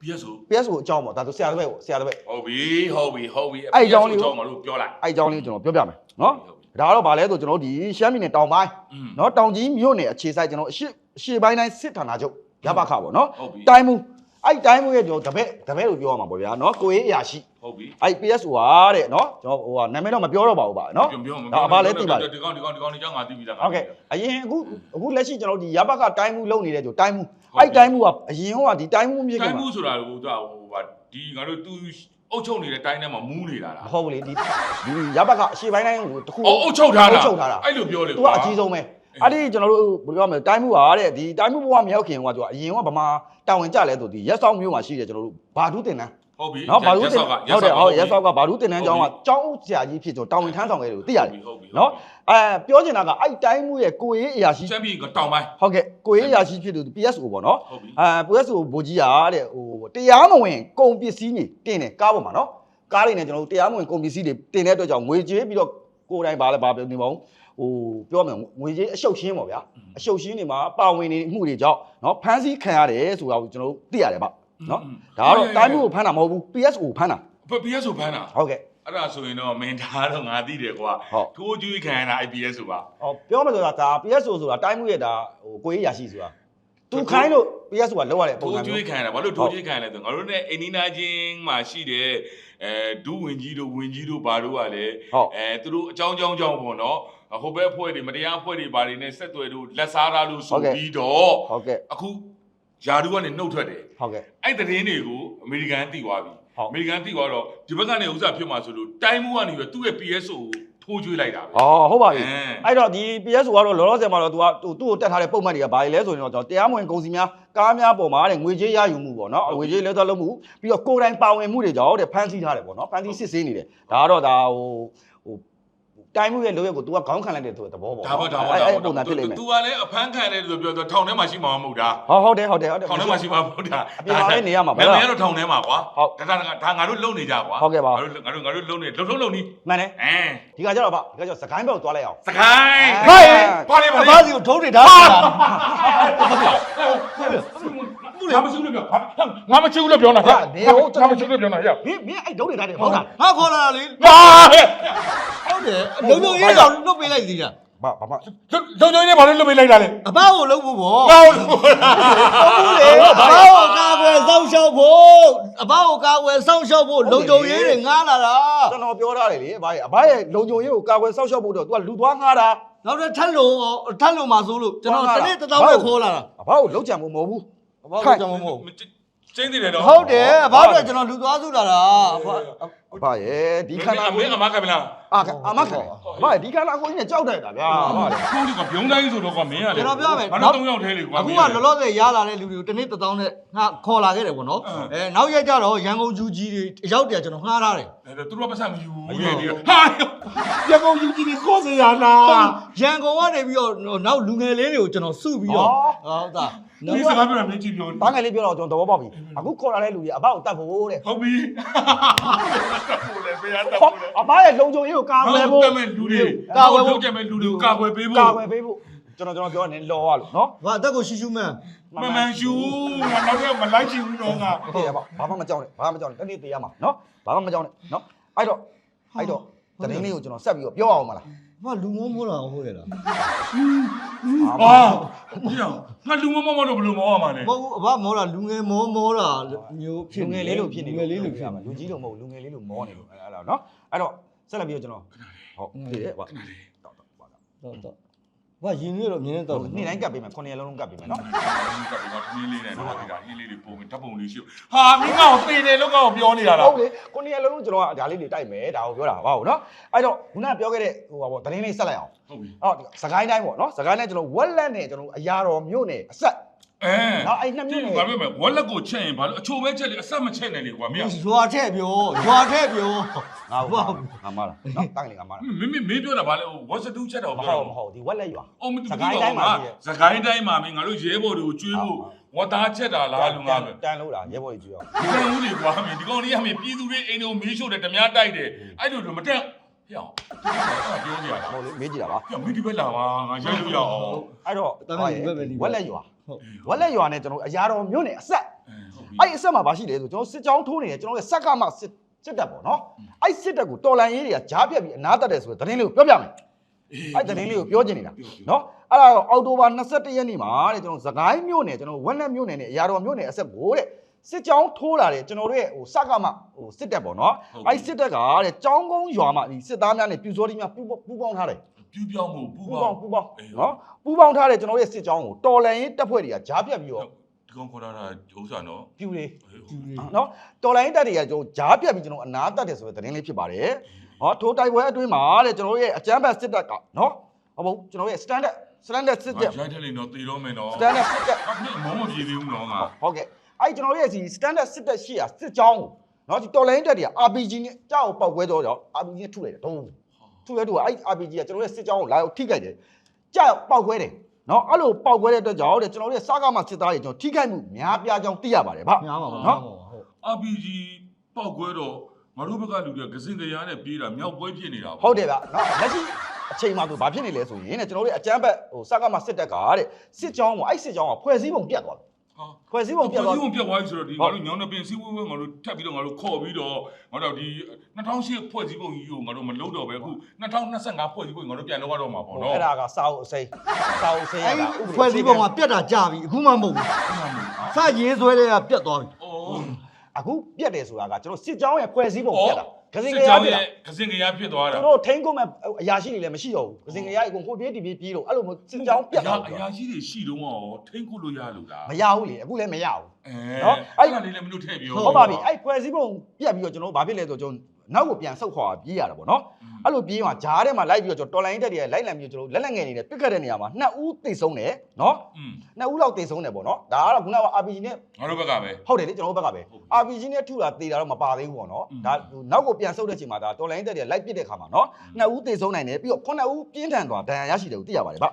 ပြည့်စုံ PSO အကြောင်းပေါ့ဒါဆိုဆရာတစ်ပည့်ပေါ့ဆရာတစ်ပည့်ဟုတ်ပြီဟုတ်ပြီဟုတ်ပြီအဲ့အကြောင်းလေးကိုကြောင်းမလို့ပြောလိုက်အဲ့အကြောင်းလေးကျွန်တော်ပြောပြမယ်နော် ဟုတ်ပြီဒါတော့ဗာလဲဆိုကျွန်တော်တို့ဒီရှမ်းပြည်နယ်တောင်ပိုင်းอืมနော်တောင်ကြီးမြို့နယ်အခြေစိုက်ကျွန်တော်အရှိအရှိပိုင်းတိုင်းစစ်ဌာနချုပ်ရဘခပေါ့နော်ဟုတ်ပြီတိုင်းမှုအဲ့တိုင်းမှုရဲ့ကျွန်တော်တပည့်တပည့်လို့ပြောရမှာပေါ့ဗျာနော်ကိုရေးအရာရှိဟုတ်ပြီအဲ့ PSO ဟာတဲ့နော်ကျွန်တော်ဟိုဟာနာမည်တော့မပြောတော့ပါဘူးဗျာနော်ပြောပြောမဒါအဘလည်းသိပါတယ်ဒီကောင်ဒီကောင်ဒီကောင်ဒီကြောင့်ငါသိပြီလားဟုတ်ကဲ့အရင်အခုအခုလက်ရှိကျွန်တော်ဒီရဘကတိုင်းမှုလုပ်နေတဲ့ကျွန်တော်တိုင်းမှုဟုတ်ပြီအဲ့တိုင်းမှုကအရင်ကဒီတိုင်းမှုမြင့်ကတိုင်းမှာမှုဆိုတာကဟိုကဟိုဟာဒီငါတို့သူ အုတ်ချုပ်နေတဲ့တိုင်းထဲမှာမူးနေတာလားမဟုတ်ဘူးလေဒီဒီရဘကအရှိပိုင်းတိုင်းဟိုတခုအော်အုတ်ချုပ်ထားတာအုတ်ချုပ်ထားတာအဲ့လိုပြောလေသူကအကြီးဆုံးပဲအဲ့ဒီကျွန်တော်တို့ဘယ်လိုပြောမလဲတိုင်းမှုပါတဲ့ဒီတိုင်းမှုဘဝမရောက်ခင်ကသူကအရင်ကဗမာတာဝန်ကြလဲဆိုဒီရက်ဆောင်မျိုးမှာရှိတယ်ကျွန်တော်တို့ဘာဒူးတင်တန်း ဟုတ်ပြီနော်ဘာလို့တင်ဟုတ်တယ်ဟုတ်ရက်ဆောက်ကဘာလို့တင်တန်းကျောင်းကကျောင်းဆရာကြီးဖြစ်ဆိုတောင်းဝင်ထမ်းဆောင်ခဲ့တယ်ကိုသိရတယ်နော်အဲပြောချင်တာကအဲ့တိုင်းမှုရဲ့ကိုရေးအရာရှိချန်ပီယံကတောင်းပိုင်းဟုတ်ကဲ့ကိုရေးအရာရှိဖြစ်သူ PSO ပေါ့နော်အဲ PSO ဘိုကြီးอ่ะတဲ့ဟိုတရားမဝင်ကုန်ပစ္စည်းကြီးတင်တယ်ကားပေါ်မှာနော်ကားတွေနဲ့ကျွန်တော်တို့တရားမဝင်ကုန်ပစ္စည်းတွေတင်တဲ့အတွက်ကြောင့်ငွေကြေးပြီးတော့ကိုယ်တိုင်ဘာလဲဘာပြောနေပါဦးဟိုပြောမယ်ငွေကြေးအရှုပ်ရှင်းပေါ့ဗျာအရှုပ်ရှင်းတွေမှာပါဝင်နေမှုတွေကြောင့်နော်ဖမ်းဆီးခံရတယ်ဆိုတာကိုကျွန်တော်တို့သိရတယ်ဗျ နော်ဒါကတော့တိုင်းမျိုးကိုဖမ်းတာမဟုတ်ဘူး PSO ကိုဖမ်းတာဘယ် PSO ဖမ်းတာဟုတ်ကဲ့အဲ့ဒါဆိုရင်တော့မင်းသားတော့ငါသိတယ်ကွာထိုးကျွေးခံရတာ IPS ဆိုပါဟောပြောမှဆိုတာဒါ PSO ဆိုတာတိုင်းမျိုးရဲ့ဒါဟိုကိုရေးရာရှိဆိုတာသူခိုင်းလို့ PS ကလောက်ရတဲ့ပုံစံမျိုးထိုးကျွေးခံရတာဘာလို့ထိုးကျွေးခံရလဲဆိုငါတို့ ਨੇ အိနီနာချင်းမှာရှိတဲ့အဲဒူးဝင်ကြီးတို့ဝင်ကြီးတို့ဘာတို့ကလည်းအဲသူတို့အကြောင်းကြောင်းကြောင်းပေါ့နော်ဟိုဘက်ဖွဲ့တွေမတရားဖွဲ့တွေဘာတွေနဲ့ဆက်သွယ်တို့လက်စားတာလို့ဆိုပြီးတော့အခု ယာဒူကနေနှုတ်ထွက်တယ်ဟုတ်ကဲ့အဲ့တဲ့တင်းတွေကိုအမေရိကန်သိသွားပြီဟုတ်အမေရိကန်သိသွားတော့ဒီဘက်ကနေဥစ္စာဖြစ်မှာဆိုလို့တိုင်းမှုကနေပြီးသူ့ရဲ့ PSO ကိုထိုးကျွေးလိုက်တာပဲအော်ဟုတ်ပါပြီအဲအဲ့တော့ဒီ PSO ကတော့လောလောဆယ်မှာတော့ तू ကသူ့သူ့ကိုတက်ထားတဲ့ပုံမှန်တွေကဘာတွေလဲဆိုရင်တော့ကျွန်တော်တရားမဝင်ကုန်စည်များကားများပေါ်မှာတဲ့ငွေကြေးရယူမှုပေါ့နော်ငွေကြေးလဲသွားလို့မှုပြီးတော့ကိုယ်တိုင်ပါဝင်မှုတွေကြောင့်တဲ့ဖမ်းဆီးထားတယ်ပေါ့နော်ဖမ်းဆီးစစ်ဆေးနေတယ်ဒါကတော့ဒါဟိုဟို တိုင်းမှုရဲ့လိုရက်ကို तू ကခေါင်းခံလိုက်တဲ့သဘောပေါ့ဒါပေါ့ဒါပေါ့အဲ့ဒါအဲ့ပေါ့ပုံစံဖြစ်လိမ့်မယ်သူကလည်းအဖမ်းခံတယ်လို့ပြောတော့ထောင်ထဲမှာရှိမှာမဟုတ်တာဟောဟုတ်တယ်ဟုတ်တယ်ဟုတ်တယ်ထောင်ထဲမှာရှိမှာမဟုတ်တာအပြင်မှာလည်းနေရမှာမဗျာင်းမင်းတော့ထောင်ထဲမှာကွာဟုတ်ဒါဒါဒါငါတို့လုံနေကြကွာဟုတ်ကဲ့ပါငါတို့ငါတို့ငါတို့လုံနေလုံလုံလုံနီးမှန်တယ်အဲဒီကကြတော့ဗျဒီကကြတော့စကိုင်းဘက်ကိုသွားလိုက်အောင်စကိုင်းဟဲ့ဘာလဲဘာအလဲဘစီကိုထုံးနေတာ ငါမရှိဘူးလို့ပြောငါမရှိဘူးလို့ပြောနေတာဟာနေဟုတ်ငါမရှိဘူးလို့ပြောနေတာရမင်းမင်းအဲ့ဒုံးတွေထားတယ်ဟုတ်လားငါခေါ်လာတာလေဘာဟဲ့ဟုတ်တယ်လုံလုံရေးတော့လွတ်ပေးလိုက်သေးတာဘာဘာမှလုံလုံနေဘာလို့လွတ်ပေးလိုက်တာလဲအဘကိုလုံးဖို့ဗောငါ့ကိုဟုတ်လေအဘကိုကာကွယ်စောင့်ရှောက်ဖို့အဘကိုကာကွယ်စောင့်ရှောက်ဖို့လုံလုံရေးတွေငားလာတာကျွန်တော်ပြောထားတယ်လေဘာရဲ့အဘရဲ့လုံခြုံရေးကိုကာကွယ်စောင့်ရှောက်ဖို့တော့ तू ကလူသွားငားတာနောက်တော့ထက်လုံထက်လုံမှာဆိုလို့ကျွန်တော်တနေ့တစ်တောင်းပဲခေါ်လာတာအဘကိုလုံချံမှုမဟုတ်ဘူးအ ဘကိုကြောင်မဟုတ်ကျင်းနေတယ်တော့ဟုတ်တယ်အဘတို့ကျွန်တော်လူသွားစုလာတာအဘ အဘရဲ့ဒီခန္ဓာမကိုင်းအမကမလားအာအမခံအဘရဲ့ဒီခန္ဓာကိုကြီးနဲ့ကြောက်တယ်တာဗျာအဘလေကိုဒီကပြုံးတိုင်းဆိုတော့ကမင်းရတယ်ကျွန်တော်ပြောမယ်ငါတို့၃ယောက်ထဲလေကွာ အခုကလောလောဆယ်ရလာတဲ့လူတွေကိုတနေ့တစ်တောင်းနဲ့ငါခေါ်လာခဲ့တယ်ပေါ့နော်အဲနောက်ရက်ကျတော့ရန်ကုန်ဂျူကြီးတွေရောက်တယ်ကျွန်တော်ငှားထားတယ်သူတို့ကပတ်စံမယူမဘူးယူလေဘူးဒီဟာရန်ကုန်ယူကြည့်ဒီခေါ်စရာလားရန်ကုန်ကနေပြီးတော့နောက်လူငယ်လေးတွေကိုကျွန်တော်စုပြီးတော့ဟုတ်တာဒီစကားပြောတာမင်းကြည့်ပြောဘာငယ်လေးပြောတော့ကျွန်တော်သဘောပေါက်ပြီအခုခေါ်လာတဲ့လူကြီးအဘကိုတတ်ဖို့တဲ့ဟုတ်ပြီဟုတ်လေဘယ်ရတာဖို့လဲအဘရဲ့လုံခြုံရေးကိုကာကွယ်ဖို့တမဲ့လူတွေကာကွယ်ဖို့ကြမဲ့လူတွေကိုကာကွယ်ပေးဖို့ကာကွယ်ပေးဖို့ကျွန်တော်ကျွန်တော်ပြောနေလောရလို့နော်ဘာအသက်ကိုရှူရှူမှန်မမှန်ယူငါတော့မလိုက်ချင်ဘူးတော့ငါတေးရပါဘာမှမကြောက်နဲ့ဘာမှမကြောက်နဲ့တနေ့တေးရမှာနော်ဘာမှမကြောက်နဲ့နော်အဲ့တော့အဲ့တော့တရင်လေးကိုကျွန်တော်ဆက်ပြီးတော့ပြောအောင်မလား ဘာလူမောမောလာဟုတ်ရဲ့လားဟာငါလူမမမတော့ဘယ်လိုမောရမှာလဲမဟုတ်ဘူးအဘမောတာလူငယ်မောမောတာမျိုးဖြစ်လူငယ်လေးလို့ဖြစ်နေလူငယ်လေးလို့ဖြစ်မှာလူကြီးလို့မဟုတ်လူငယ်လေးလို့မောနေလို့အဲ့ဒါနော်အဲ့တော့ဆက်လက်ပြီးတော့ကျွန်တော်ဟုတ်တေးရပါတော့တော့တော့တော့ ဘာရင်းရတော့မြင်နေတော့နေ့တိုင်းကပ်ပေးမယ်9ရက်လုံးလုံးကပ်ပေးမယ်နော်ကပ်ပြီးတော့ဒီလေးနဲ့တော့ဒီကဟင်းလေးတွေပုံဓာတ်ပုံလေးရှိဟာမင်းကောင်သေတယ်လို့ကောင်ပြောနေတာလားဟုတ်လေ9ရက်လုံးလုံးကျွန်တော်ကဒါလေးတွေတိုက်မယ်ဒါကိုပြောတာပါဟုတ်နော်အဲ့တော့ခုနကပြောခဲ့တဲ့ဟိုပါပေါ့တရင်လေးဆက်လိုက်အောင်ဟုတ်ပြီအော်စကိုင်းတိုင်းပေါ့နော်စကိုင်းတိုင်းကျွန်တော်ဝက်လက်နဲ့ကျွန်တော်အရာတော်မြို့နယ်အဆက် အဲနော်အဲ့နှစ်မြို့နယ်ဘာပြောမလဲဝက်လက်ကိုချက်ရင်ဘာလို့အချိုပဲချက်လေအဆက်မချက်နဲ့လေကွာမင်းရွာထက်ပြောရွာထက်ပြောငါ့ကိုငါမလားနော်တိုင်းလေငါမလားမင်းမင်းမင်းပြောတာဘာလဲဝက်စတူးချက်တော့မပြောဟုတ်မဟုတ်ဒီဝက်လက်ရွာအော်မတူစကိုင်းတိုင်းမှာရှိတယ်စကိုင်းတိုင်းမှာမင်းငါတို့ရဲဘော်တွေကိုကျွေးဖို့ဝတ်သားချက်တာလားလူငါပဲတန်လို့လားရဲဘော်ကြီးကြည့်အောင်ဒီကောင်ဦးလေကွာမင်းဒီကောင်လေးကမင်းပြည်သူတွေအိမ်တွေကိုမီးရှို့တယ်ဓမြတိုက်တယ်အဲ့လိုတော့မတက် ဟဲ့အောင်ပြောနေရတာမဟုတ်လေမေးကြည့်တာပါဟဲ့မင်းဒီဘက်လာပါငါရိုက်လို့ရအောင်အဲ့တော့တမန်ဒီဘက်ပဲဒီဘက်ဝက်လက်ရွာဟုတ်ဝက်လက်ရွာနဲ့ကျွန်တော်အရာတော်မြို့နယ်အဆက်ဟုတ်ပြီအဲ့ဒီအဆက်မှာဘာရှိလဲဆိုကျွန်တော်စစ်ကြောင်းထိုးနေတယ်ကျွန်တော်ရဲ့စက်ကမှစစ်စစ်တပ်ပေါ့နော်အဲ့စစ်တပ်ကိုတော်လန်ရေးတွေကကြားပြက်ပြီးအနားတက်တယ်ဆိုတဲ့သတင်းလေးကိုပြောပြမယ်အဲ့သတင်းလေးကိုပြောချင်နေတာနော်အဲ့ဒါတော့အောက်တိုဘာ22ရက်နေ့မှာတဲ့ကျွန်တော်စကိုင်းမြို့နယ်ကျွန်တော်ဝက်လက်မြို့နယ်နဲ့အရာတော်မြို့နယ်အဆက်ကိုတဲ့ စစ်ကြောင်းထိုးလာတယ်ကျွန်တော်တို့ရဲ့ဟိုစက်ကမှဟိုစစ်တပ်ပေါ့နော်အဲ့စစ်တပ်ကတဲ့ကြောင်းကုန်းရွာမှာဒီစစ်သားများနဲ့ပြူစောတိများပူပူပေါင်းထားတယ်ပြူပြောင်းမှုပူပူပေါပေါင်းင်းပူပေါင်းနော်ပူပေါင်းထားတဲ့ကျွန်တော်ရဲ့စစ်ကြောင်းကိုတော်လန်ရေးတပ်ဖွဲ့တွေကကြားပြက်ပြီးတော့ဒီကောင်ခေါ်တာဥစ္စာနော်ပြူလေနော်တော်လိုင်းတက်တွေကကျွန်တော်ဂျားပြတ်ပြီးကျွန်တော်အနာတက်တယ်ဆိုတဲ့သတင်းလေးဖြစ်ပါတယ်ဟောထိုးတိုက်ပွဲအတွင်းမှာတဲ့ကျွန်တော်ရဲ့အကြမ်းဖက်စစ်တပ်ကနော်ဟုတ်ပါဘူးကျွန်တော်ရဲ့ standard standard စစ်တပ်ရိုက်တယ်လေနော်တေတော့မယ်နော် standard စစ်တပ်အခုမုံမပြေသေးဘူးနော်ငါဟုတ်ကဲ့ အဲ့ကျွန်တော်ရဲ့ဒီ standard စစ်တပ်ရှိရာစစ်ကြောင်းကိုနော်ဒီတော်လိုင်းတက်တွေက RPG နဲ့ကြောက်ပောက်ကွဲတော့တော့ RPG နဲ့ထုလိုက်တယ်ဒုံးထုလိုက်တော့အဲ့ RPG ကကျွန်တော်ရဲ့စစ်ကြောင်းကိုလာရောက်ထိခိုက်တယ်ကြောက်ပောက်ကွဲတယ်နော်အဲ့လိုပောက်ကွဲတဲ့အတွက်ကြောင့်တဲ့ကျွန်တော်ရဲ့စားကားမှစစ်သားတွေကျွန်တော်ထိခိုက်မှုများပြားကြောင်းသိရပါတယ်ဗျများပါပါနော်ဟုတ် RPG ပောက်ကွဲတော့ငါတို့ဘက်ကလူတွေကကစင်ကရားနဲ့ပြေးတာမြောက်ပွဲဖြစ်နေတာဟုတ်တယ်ဗျနော်လက်ရှိအချိန်မှသူဘာဖြစ်နေလဲဆိုရင်တဲ့ကျွန်တော်တို့အကြမ်းဖက်ဟိုစကားမှစစ်တပ်ကတဲ့စစ်ကြောင်းကိုအဲ့စစ်ကြောင်းကဖွဲ့စည်းပုံပြတ်သွားတယ်ဟာ ဖွဲ့စည်းပုံပြတ်သွားဒီုံပြတ်သွားပြီဆိုတော့ဒီငါတို့ညောင်းနေပင်စီးဝဲဝဲငါတို့ထပ်ပြီးတော့ငါတို့ခေါ်ပြီးတော့ငါတို့ဒီ2008ဖွဲ့စည်းပုံကြီးကိုငါတို့မလုပ်တော့ပဲအခု2025ဖွဲ့စည်းပုံငါတို့ပြန်လုပ်ရတော့မှာပေါ့နော်အဲ့ဒါကစာအုပ်အစိမ်းစာအုပ်အစိမ်းရအဲ့တာဒီဖွဲ့စည်းပုံကပြတ်တာကြာပြီအခုမှမဟုတ်ဘူးစရေးဆွဲတဲ့ကပြတ်သွားပြီအိုးအခုပြတ်တယ်ဆိုတာကကျွန်တော်စစ်ကြောင်းရဲ့ဖွဲ့စည်းပုံပြတ်တာ ကစင်ကစစ်ရကြောင်းပြတ်တာရဲ့ကစင်ကရားဖြစ်သွားတာသူတို့ထိန်းကုန်မဲ့အရာရှိတွေလည်းမရှိတော့ဘူးကစင်ကရအကုန်ဟိုပြေးတီပြေးပြေးလို့အဲ့လိုမျိုးစစ်ကြောင်းပြတ်သွားအတယ်ရာရှိတွေရှိတော့ရောထိန်းခုလို့ရလို့လားမရဘူးလေအခုလည်းမရဘူးအဲနော်အဲ့အဲ့ဒါလေးလည်းမလို့ထည့်ပြောဟုတ်ပါပြီအဲ့ဖွဲ့စည်းပုံပြတ်ပြီးတော့ကျွန်တော်တို့ဘာဖြစ်လဲဆိုတော့ကျွန်တော် နောက်ကိုပြန်ဆုတ်ခွာပြေးရတာပေါ့နော်အဲ့လိုပြေးမှာဂျားထဲမှာလိုက်ပြီးတော့ကျွန်တော်တော်လိုင်းတက်တွေလိုက်လံပြီးတော့ကျွန်တော်လက်လက်ငယ်နေတယ်ပြစ်ခတ်တဲ့နေရာမှာနှစ်ဦးတိတ်ဆုံးတယ်နော်နှစ်ဦးလောက်တိတ်ဆုံးတယ်ပေါ့နော်ဒါကတော့ခုနက RPG နဲ့ငါတို့ဘက်ကပဲဟုတ်တယ်လေကျွန်တော်တို့ဘက်ကပဲ RPG နဲ့ထုတာတေတာတော့မပါသေးဘူးပေါ့နော်ဒါနောက်ကိုပြန်ဆုတ်တဲ့ချိန်မှာဒါတော်လိုင်းတက်တွေလိုက်ပြစ်တဲ့ခါမှာနော်နှစ်ဦးတိတ်ဆုံးနိုင်တယ်ပြီးတော့ခုနှစ်ဦးပြင်းထန်သွားဒဏ်ရာရရှိတယ်ကိုသိရပါတယ်ဗျ